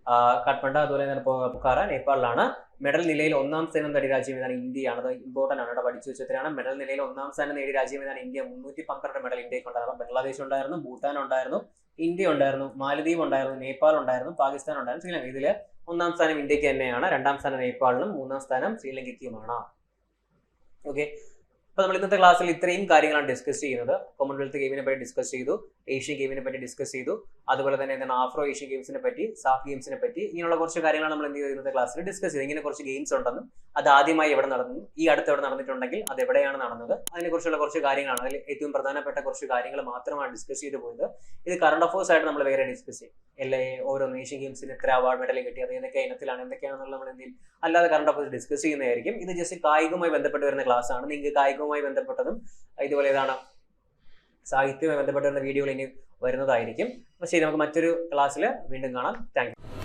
ആ, കാഠ്മണ്ഡു അതുപോലെ തന്നെ പൊക്കാറ നേപ്പാളിലാണ്. മെഡൽ നിലയിൽ ഒന്നാം സ്ഥാനം നേടിയ രാജ്യം ഏതാണ്? ആണ് അത് ഇമ്പോർട്ടന്റ് ആണ്. പഠിച്ചു വെച്ചതാണ് മെഡൽ നിലയിൽ ഒന്നാം സ്ഥാനം നേടിയ രാജ്യം ഏതാണ്? ഇന്ത്യ. മുന്നൂറ്റി പന്ത്രണ്ട് മെഡൽ ഇന്ത്യയ്ക്ക് ഉണ്ടായിരുന്നു. ബംഗ്ലാദേശ് ഉണ്ടായിരുന്നു ഭൂട്ടാൻ ഉണ്ടായിരുന്നു ഇന്ത്യ ഉണ്ടായിരുന്നു മാലദ്വീപ് ഉണ്ടായിരുന്നു നേപ്പാൾ ഉണ്ടായിരുന്നു പാകിസ്ഥാൻ ഉണ്ടായിരുന്നു ശ്രീലങ്ക. ഇതിൽ ഒന്നാം സ്ഥാനം ഇന്ത്യയ്ക്ക് തന്നെയാണ്. രണ്ടാം സ്ഥാനം നേപ്പാളിനും മൂന്നാം സ്ഥാനം ശ്രീലങ്കയ്ക്കുമാണ്. ഓക്കെ അപ്പോൾ നമ്മൾ ഇന്നത്തെ ക്ലാസ്സിൽ ഇത്രയും കാര്യങ്ങളാണ് ഡിസ്കസ് ചെയ്യുന്നത്. കോമൺവെൽത്ത് ഗെയിമിനെ പറ്റി ഡിസ്കസ് ചെയ്തു. ഏഷ്യൻ ഗെയിമിനെ പറ്റി ഡിസ്കസ് ചെയ്തു. അതുപോലെ തന്നെ എന്താണ് ആഫ്രോ ഏഷ്യൻ ഗെയിംസിനെ പറ്റി സാഫ് ഗെയിംസിനെ പറ്റി ഇങ്ങനെയുള്ള കുറച്ച് കാര്യങ്ങളാണ് നമ്മൾ എന്ത് ചെയ്തു ഇന്നത്തെ ക്ലാസ്സിൽ ഡിസ്കസ് ചെയ്തു ഇങ്ങനെ കുറച്ച് ഗെയിംസ് ഉണ്ടെന്നും അത് ആദ്യമായി എവിടെ നടന്നു? ഈ അടുത്ത് എവിടെ നടന്നിട്ടുണ്ടെങ്കിൽ അത് എവിടെയാണ് നടന്നത്? അതിനെക്കുറിച്ചുള്ള കുറച്ച് കാര്യങ്ങളാണ്. അതിൽ ഏറ്റവും പ്രധാനപ്പെട്ട കുറച്ച് കാര്യങ്ങൾ മാത്രമാണ് ഡിസ്കസ് ചെയ്തു പോയത്. ഇത് കറണ്ട് അഫേഴ്സ് ആയിട്ട് നമ്മൾ വേറെ ഡിസ്കസ് ചെയ്യും. അല്ലെ ഓരോ ഏഷ്യൻ ഗെയിംസിന് എത്ര അവാർഡ് മെഡൽ കിട്ടിയത് ഏതൊക്കെ ഇനത്തിലാണ് എന്തൊക്കെയാണെന്നുള്ള നമ്മൾ എന്തെങ്കിലും അല്ലാതെ കറണ്ട് അഫേഴ്സ് ഡിസ്കസ് ചെയ്യുന്നതായിരിക്കും. ഇത് ജസ്റ്റ് കായികവുമായി ബന്ധപ്പെട്ട് വരുന്ന ക്ലാസ് ആണ്. നിങ്ങൾക്ക് കായികവുമായി ബന്ധപ്പെട്ടതും ഇതുപോലെ ഏതാണ്? സാഹിത്യവുമായി ബന്ധപ്പെട്ട് വരുന്ന വീഡിയോകൾ ഇനി വരുന്നതായിരിക്കും. അപ്പോൾ ശരി നമുക്ക് മറ്റൊരു ക്ലാസ്സിൽ വീണ്ടും കാണാം. താങ്ക്